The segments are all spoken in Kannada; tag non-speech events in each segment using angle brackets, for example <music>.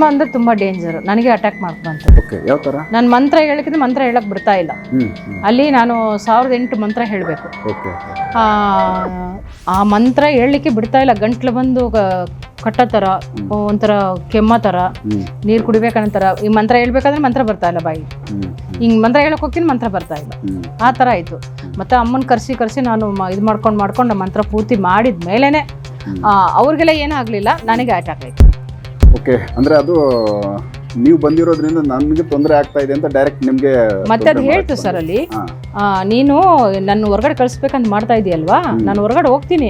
ತುಂಬ ಅಂದ್ರೆ ತುಂಬಾ ಡೇಂಜರ್ ನನಗೆ ಅಟ್ಯಾಕ್ ಮಾಡ್ಕೊಂತ ಓಕೆ ಯಾವ ಥರ ನಾನು ಮಂತ್ರ ಹೇಳಕ್ಕಿಂತ ಮಂತ್ರ ಹೇಳಕ್ ಬಿಡ್ತಾ ಇಲ್ಲ. ಅಲ್ಲಿ ನಾನು ಸಾವಿರದ ಎಂಟು ಮಂತ್ರ ಹೇಳಬೇಕು. ಓಕೆ ಆ ಮಂತ್ರ ಹೇಳಲಿಕ್ಕೆ ಬಿಡ್ತಾ ಇಲ್ಲ. ಗಂಟ್ಲು ಬಂದು ಗ- ಕಟ್ಟೋ ಥರ ಒಂಥರ ಕೆಮ್ಮ ತರ ನೀರ್ ಕುಡಿಬೇಕಂತಾರ ಈ ಮಂತ್ರ ಹೇಳ್ಬೇಕಾದ್ರೆ ಮಂತ್ರ ಬರ್ತಾ ಇಲ್ಲ ಬಾಯಿ. ಹಿಂಗ್ ಮಂತ್ರ ಹೇಳಕ್ ಹೋಗ್ತೀನಿ ಮಂತ್ರ ಬರ್ತಾ ಇಲ್ಲ. ಆ ತರ ಆಯಿತು. ಮತ್ತೆ ಅಮ್ಮನ ಕರೆಸಿ ಕರೆಸಿ ನಾನು ಇದು ಮಾಡ್ಕೊಂಡು ಮಾಡ್ಕೊಂಡು ಮಂತ್ರ ಪೂರ್ತಿ ಮಾಡಿದ ಮೇಲೇ ಅವ್ರಿಗೆಲ್ಲ ಏನೂ ಆಗಲಿಲ್ಲ ನನಗೆ ಅಟ್ಯಾಕ್ ಆಯಿತು. ಓಕೆ ಅಂದ್ರೆ ಅದು ನೀವು ಬಂದಿರೋದ್ರಿಂದ ನನಗೆ ತೊಂದರೆ ಆಗ್ತಾ ಇದೆ ಅಂತ ಡೈರೆಕ್ಟ್ ನಿಮಗೆ ಮತ್ತೆ ಅದು ಹೇಳ್ತು ಸರ್ ಅಲ್ಲಿ. ಆ, ನೀನು ನನ್ನ ಹೊರಗಡೆ ಕಳಿಸ್ಬೇಕಂತ ಮಾಡ್ತಾ ಇದೆಯಲ್ವಾ? ನಾನು ಹೊರಗಡೆ ಹೋಗ್ತೀನಿ.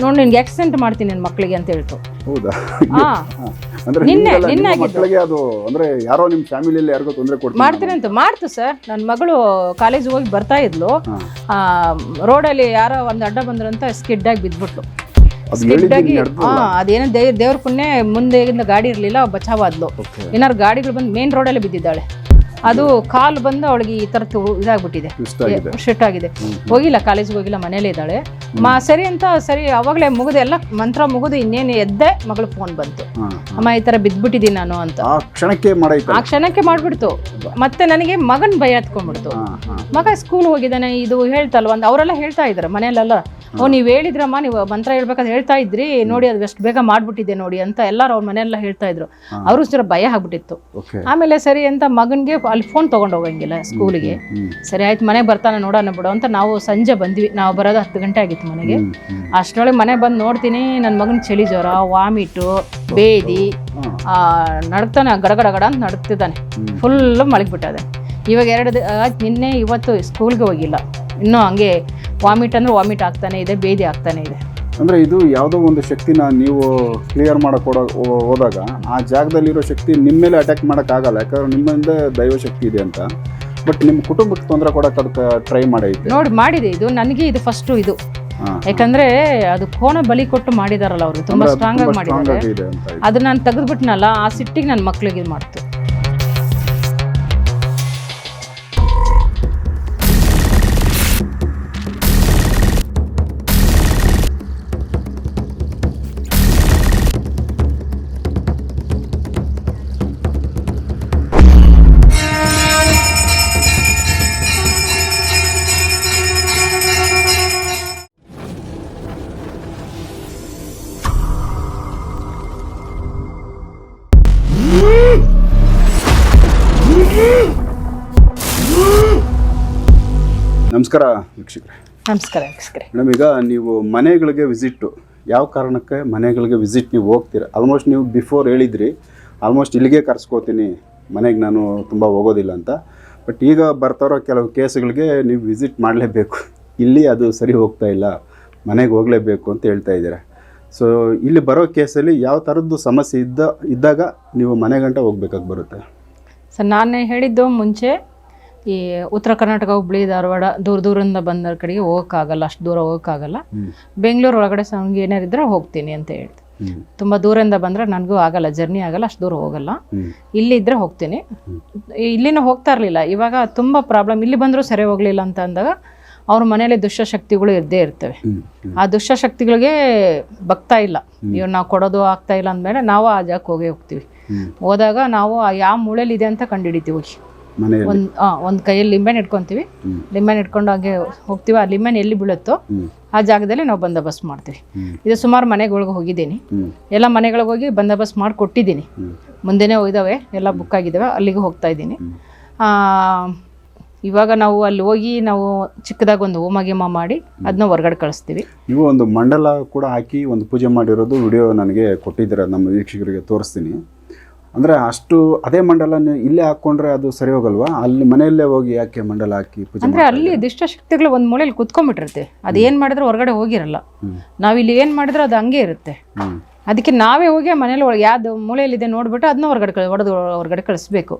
ನೋಡಿ ನಿನ್ಗೆ ಆಕ್ಸಿಡೆಂಟ್ ಮಾಡ್ತೀನಿ ನನ್ನ ಮಕ್ಕಳಿಗೆ ಅಂತ ಹೇಳ್ತು. ಹೌದಾ? ಹಾ. <laughs> ಹಾಂ. ಅಂದ್ರೆ ನಿನ್ನೆ- ನಿಮ್ಗಲ್ಲ, ನಿನ್ನೆ ಆಗಿದ್ದು. ಮಕ್ಕಳಿಗೆ ಅದು ಅಂದ್ರೆ ಯಾರೋ ನಿಮ್ಮ ಫ್ಯಾಮಿಲಿಯಲ್ಲಿ ಯಾರಿಗೋ ತೊಂದರೆ ಕೊಡ್ತೀನಿ ಮಾಡ್ತೀನಿ ಅಂತ. ಮಾಡ್ತು ಸರ್ ನನ್ನ ಮಗಳು ಕಾಲೇಜ್ ಹೋಗಿ ಬರ್ತಾ ಇದ್ಲು. ರೋಡ್ ರೋಡಲ್ಲಿ ಯಾರೋ ಒಂದು ಅಡ್ಡ ಬಂದ್ರಂತ ಸ್ಕಿಡ್ ಆಗಿ ಬಿದ್ಬಿಟ್ಲು. ಆಗಿ ಹಾ ಅದೇನೋ ದೇವ್ ದೇವ್ರ ಪುಣ್ಯ ಮುಂದೆ ಗಾಡಿ ಇರಲಿಲ್ಲ ಬಚಾವಾದ್ಲು. ಏನಾದ್ರು ಏನಾರು ಗಾಡಿಗಳು ಬಂದು ಮೇನ್ ರೋಡಲ್ಲಿ ಬಿದ್ದಿದ್ದಾಳೆ. ಅದು ಕಾಲು ಬಂದು ಅವಳಿಗೆ ಈ ತರ ಇದಾಗ್ಬಿಟ್ಟಿದೆ. ಶಿಫ್ಟ್ ಆಗಿದೆ. ಹೋಗಿಲ್ಲ ಕಾಲೇಜ್ಗೆ ಹೋಗಿಲ್ಲ ಮನೇಲೇ ಇದ್ದಾಳೆ. ಮಾ ಸರಿ ಅಂತ ಸರಿ ಅವಾಗಲೇ ಮುಗಿದು ಎಲ್ಲ ಮಂತ್ರ ಮುಗಿದು ಇನ್ನೇನು ಎದ್ದೆ ಮಗಳು ಫೋನ್ ಬಂತು. ಅಮ್ಮ ಈ ತರ ಬಿದ್ಬಿಟ್ಟಿದೀನಿ ನಾನು ಅಂತ. ಆ ಕ್ಷಣಕ್ಕೆ ಮಾಡೈತೆ. ಆ ಕ್ಷಣಕ್ಕೆ ಮಾಡ್ಬಿಡ್ತು. ಮತ್ತೆ ನನಗೆ ಮಗನ್ ಭಯ ಹತ್ಕೊಂಡ್ಬಿಡ್ತು. ಮಗ ಸ್ಕೂಲ್ ಹೋಗಿದ್ದಾನೆ ಇದು ಹೇಳ್ತಲ್ವ ಅಂತ ಅವರೆಲ್ಲ ಹೇಳ್ತಾ ಇದ್ದಾರೆ ಮನೆಯಲ್ಲೆಲ್ಲ. ಓ ನೀವು ಹೇಳಿದ್ರಮ್ಮ ನೀವು ಮಂತ್ರ ಹೇಳ್ಬೇಕಂತ ಹೇಳ್ತಾ ಇದ್ರಿ. ನೋಡಿ ಅದು ಎಷ್ಟು ಬೇಗ ಮಾಡ್ಬಿಟ್ಟಿದೆ ನೋಡಿ ಅಂತ ಎಲ್ಲರೂ ಅವ್ರ ಮನೆಯೆಲ್ಲ ಹೇಳ್ತಾ ಇದ್ರು. ಅವರು ಜರ ಭಯ ಆಗ್ಬಿಟ್ಟಿತ್ತು. ಆಮೇಲೆ ಸರಿ ಅಂತ ಮಗನಿಗೆ ಅಲ್ಲಿ ಫೋನ್ ತೊಗೊಂಡು ಹೋಗಂಗಿಲ್ಲ ಸ್ಕೂಲಿಗೆ. ಸರಿ ಆಯ್ತು ಮನೆಗೆ ಬರ್ತಾನೆ ನೋಡೋಣ ಬಿಡು ಅಂತ ನಾವು ಸಂಜೆ ಬಂದ್ವಿ. ನಾವು ಬರೋದು ಹತ್ತು ಗಂಟೆ ಆಗಿತ್ತು ಮನೆಗೆ. ಅಷ್ಟರೊಳಗೆ ಮನೆ ಬಂದು ನೋಡ್ತೀನಿ ನನ್ನ ಮಗನ ಚಳಿ ಜ್ವರ ವಾಮಿಟು ಬೇದಿ ನಡ್ತಾನೆ ಗಡಗಡ ಗಡ ಅಂತ ನಡ್ತಿದ್ದಾನೆ. Full full ಮಲಗಿಬಿಟ್ಟದೆ. ಇವಾಗ ಎರಡು ಆಯ್ತು ನಿನ್ನೆ ಇವತ್ತು ಸ್ಕೂಲ್ಗೆ ಹೋಗಿಲ್ಲ. ಇನ್ನೂ ಹಂಗೆ ವಾಮಿಟ್ ಅಂದ್ರೆ ವಾಮಿಟ್ ಆಗ್ತಾನೆ ಇದೆ ಬೇದಿ ಆಗ್ತಾನೆ ಇದೆ. ಅಂದ್ರೆ ಇದು ಯಾವುದೋ ಒಂದು ಶಕ್ತಿನ ನೀವು ಕ್ಲಿಯರ್ ಮಾಡಕ್ ಕೊಡೋ ಹೋದಾಗ ಆ ಜಾಗದಲ್ಲಿರೋ ಶಕ್ತಿ ನಿಮ್ಮ ಮೇಲೆ ಅಟ್ಯಾಕ್ ಆಗಲ್ಲ ಯಾಕಂದ್ರೆ ನಿಮ್ಮಿಂದ ದೈವ ಶಕ್ತಿ ಇದೆ ಅಂತ. ಬಟ್ ನಿಮ್ಮ ಕುಟುಂಬಕ್ಕೆ ತೊಂದರೆ ಕೊಡಕ್ಕೆ ಅದಕ್ಕೆ ಟ್ರೈ ಮಾಡೈತೆ. ನೋಡಿ ಮಾಡಿದೆ ಇದು. ನನಗೆ ಇದು ಫಸ್ಟು ಇದು. ಯಾಕಂದ್ರೆ ಅದು ಕೋಣ ಬಲಿ ಕೊಟ್ಟು ಮಾಡಿದಾರಲ್ಲ ಅವರು. ತುಂಬಾ ಸ್ಟ್ರಾಂಗ್ ಆಗಿ ಮಾಡಿದ್ದಾರೆ ಅದು ನಾನು ತೆಗೆದ್ಬಿಟ್ನಲ್ಲ ಆ ಸಿಟ್ಟಿಗೆ ನನ್ನ ಮಕ್ಳಿಗೆ ಇದು ಮಾಡ್ತು. ನಮಸ್ಕಾರ ವೀಕ್ಷಕರೇ. ನಮಸ್ಕಾರ ವೀಕ್ಷಕರೇ. ಮೇಡಮ್ ಈಗ ನೀವು ಮನೆಗಳಿಗೆ ವಿಸಿಟ್ಟು ಯಾವ ಕಾರಣಕ್ಕೆ ಮನೆಗಳಿಗೆ ವಿಸಿಟ್ ನೀವು ಹೋಗ್ತೀರ? ಆಲ್ಮೋಸ್ಟ್ ನೀವು ಬಿಫೋರ್ ಹೇಳಿದ್ರಿ ಆಲ್ಮೋಸ್ಟ್ ಇಲ್ಲಿಗೆ ಕರ್ಸ್ಕೋತೀನಿ ಮನೆಗೆ ನಾನು ತುಂಬ ಹೋಗೋದಿಲ್ಲ ಅಂತ. ಬಟ್ ಈಗ ಬರ್ತಾರೋ ಕೆಲವು ಕೇಸ್ಗಳಿಗೆ ನೀವು ವಿಸಿಟ್ ಮಾಡಲೇಬೇಕು. ಇಲ್ಲಿ ಅದು ಸರಿ ಹೋಗ್ತಾ ಇಲ್ಲ ಮನೆಗೆ ಹೋಗಲೇಬೇಕು ಅಂತ ಹೇಳ್ತಾ ಇದ್ದೀರ. ಸೊ ಇಲ್ಲಿ ಬರೋ ಕೇಸಲ್ಲಿ ಯಾವ ಥರದ್ದು ಸಮಸ್ಯೆ ಇದ್ದ ಇದ್ದಾಗ ನೀವು ಮನೆಗಂಟ ಹೋಗ್ಬೇಕಾಗಿ ಬರುತ್ತೆ? ಸರ್ ನಾನು ಹೇಳಿದ್ದು ಮುಂಚೆ ಈ ಉತ್ತರ ಕರ್ನಾಟಕ ಹುಬ್ಳಿ ಧಾರವಾಡ ದೂರ ದೂರದಿಂದ ಬಂದ ಕಡೆಗೆ ಹೋಗೋಕ್ಕಾಗಲ್ಲ ಅಷ್ಟು ದೂರ ಹೋಗೋಕ್ಕಾಗಲ್ಲ. ಆಗಲ್ಲ ಬೆಂಗಳೂರು ಒಳಗಡೆ ನಮ್ಗೆ ಏನಾರಿದ್ರೆ ಹೋಗ್ತೀನಿ ಅಂತ ಹೇಳ್ತೀನಿ ತುಂಬಾ ದೂರದಿಂದ ಬಂದರೆ ನನಗೂ ಆಗಲ್ಲ ಜರ್ನಿ ಆಗಲ್ಲ ಅಷ್ಟು ದೂರ ಹೋಗಲ್ಲ. ಇಲ್ಲಿ ಇದ್ದರೆ ಹೋಗ್ತೀನಿ. ಇಲ್ಲಿನೂ ಹೋಗ್ತಾ ಇರಲಿಲ್ಲ. ಇವಾಗ ತುಂಬ ಪ್ರಾಬ್ಲಮ್ ಇಲ್ಲಿ ಬಂದರೂ ಸರಿ ಹೋಗಲಿಲ್ಲ ಅಂತ ಅಂದಾಗ ಅವ್ರ ಮನೇಲಿ ದುಷ್ಟಶಕ್ತಿಗಳು ಇದ್ದೇ ಇರ್ತವೆ. ಆ ದುಷ್ಟ ಆ ದುಷ್ಟಶಕ್ತಿಗಳಿಗೆ ಬಗ್ತಾ ಇಲ್ಲ. ಇವ್ ನಾವು ಕೊಡೋದು ಆಗ್ತಾ ಇಲ್ಲ ಅಂದಮೇಲೆ ನಾವು ಆ ಜಾಗಕ್ಕೆ ಹೋಗೇ ಹೋಗ್ತೀವಿ. ಹೋದಾಗ ನಾವು ಆ ಯಾವ ಮೂಳೆಲಿದೆ ಅಂತ ಕಂಡುಹಿಡಿತೀವಿ. ಹೋಗಿ ಒಂದು ಒಂದು ಕೈಯಲ್ಲಿ ಲಿಂಬೆನ ಇಟ್ಕೊಂತೀವಿ. ಲಿಂಬೆನ್ ಇಟ್ಕೊಂಡು ಹಾಗೆ ಹೋಗ್ತಿವಿ. ಆ ಲಿಂಬೆನ ಎಲ್ಲಿ ಬೀಳುತ್ತೋ ಆ ಜಾಗದಲ್ಲಿ ನಾವು ಬಂದೋಬಸ್ತ್ ಮಾಡ್ತೀವಿ. ಇದು ಸುಮಾರು ಮನೆಗಳಿಗೆ ಹೋಗಿದ್ದೀನಿ. ಎಲ್ಲ ಮನೆಗಳಿಗೆ ಹೋಗಿ ಬಂದೋಬಸ್ತ್ ಮಾಡಿ ಕೊಟ್ಟಿದ್ದೀನಿ. ಮುಂದೆನೇ ಹೋಗಿದ್ದಾವೆ ಎಲ್ಲ ಬುಕ್ ಆಗಿದ್ದಾವೆ ಅಲ್ಲಿಗೆ ಹೋಗ್ತಾ ಇದ್ದೀನಿ. ಆ, ಇವಾಗ ನಾವು ಅಲ್ಲಿ ಹೋಗಿ ನಾವು ಚಿಕ್ಕದಾಗ ಒಂದು ಹೋಮ ಗೀಮ ಮಾಡಿ ಅದನ್ನ ಹೊರಗಡೆ ಕಳಿಸ್ತೀವಿ. ನೀವು ಒಂದು ಮಂಡಲ ಕೂಡ ಹಾಕಿ ಒಂದು ಪೂಜೆ ಮಾಡಿರೋದು ವಿಡಿಯೋ ನನಗೆ ಕೊಟ್ಟಿದ್ದೀರ. ನಮ್ಮ ವೀಕ್ಷಕರಿಗೆ ತೋರಿಸ್ತೀನಿ. ಅಂದರೆ ಅಷ್ಟು ಅದೇ ಮಂಡಲ ಇಲ್ಲೇ ಹಾಕೊಂಡ್ರೆ ಅದು ಸರಿ ಹೋಗಲ್ವಾ? ಅಲ್ಲಿ ಮನೆಯಲ್ಲೇ ಹೋಗಿ ಯಾಕೆ ಮಂಡಲ ಹಾಕಿ ಪೂಜೆ ಅಂದ್ರೆ ಅಲ್ಲಿ ಅಲ್ಲಿ ದುಷ್ಟಶಕ್ತಿಗಳು ಒಂದು ಮೂಲೆಯಲ್ಲಿ ಕುತ್ಕೊಂಡ್ಬಿಟ್ಟಿರುತ್ತೆ. ಅದು ಏನು ಮಾಡಿದ್ರೆ ಹೊರಗಡೆ ಹೋಗಿರಲ್ಲ. ನಾವಿಲ್ಲಿ ನಾವು ಇಲ್ಲಿ ಏನು ಮಾಡಿದ್ರೆ ಅದು ಹಂಗೆ ಇರುತ್ತೆ. ಅದಕ್ಕೆ ನಾವೇ ಹೋಗಿ ಆ ಮನೇಲಿ ಒಳಗೆ ಯಾವ್ದು ಮೂಲೆಯಲ್ಲಿದೆ ನೋಡ್ಬಿಟ್ಟು ಅದನ್ನ ಹೊರಗಡೆ ಹೊಡೆದು ಹೊರಗಡೆ ಕಳಿಸ್ಬೇಕು.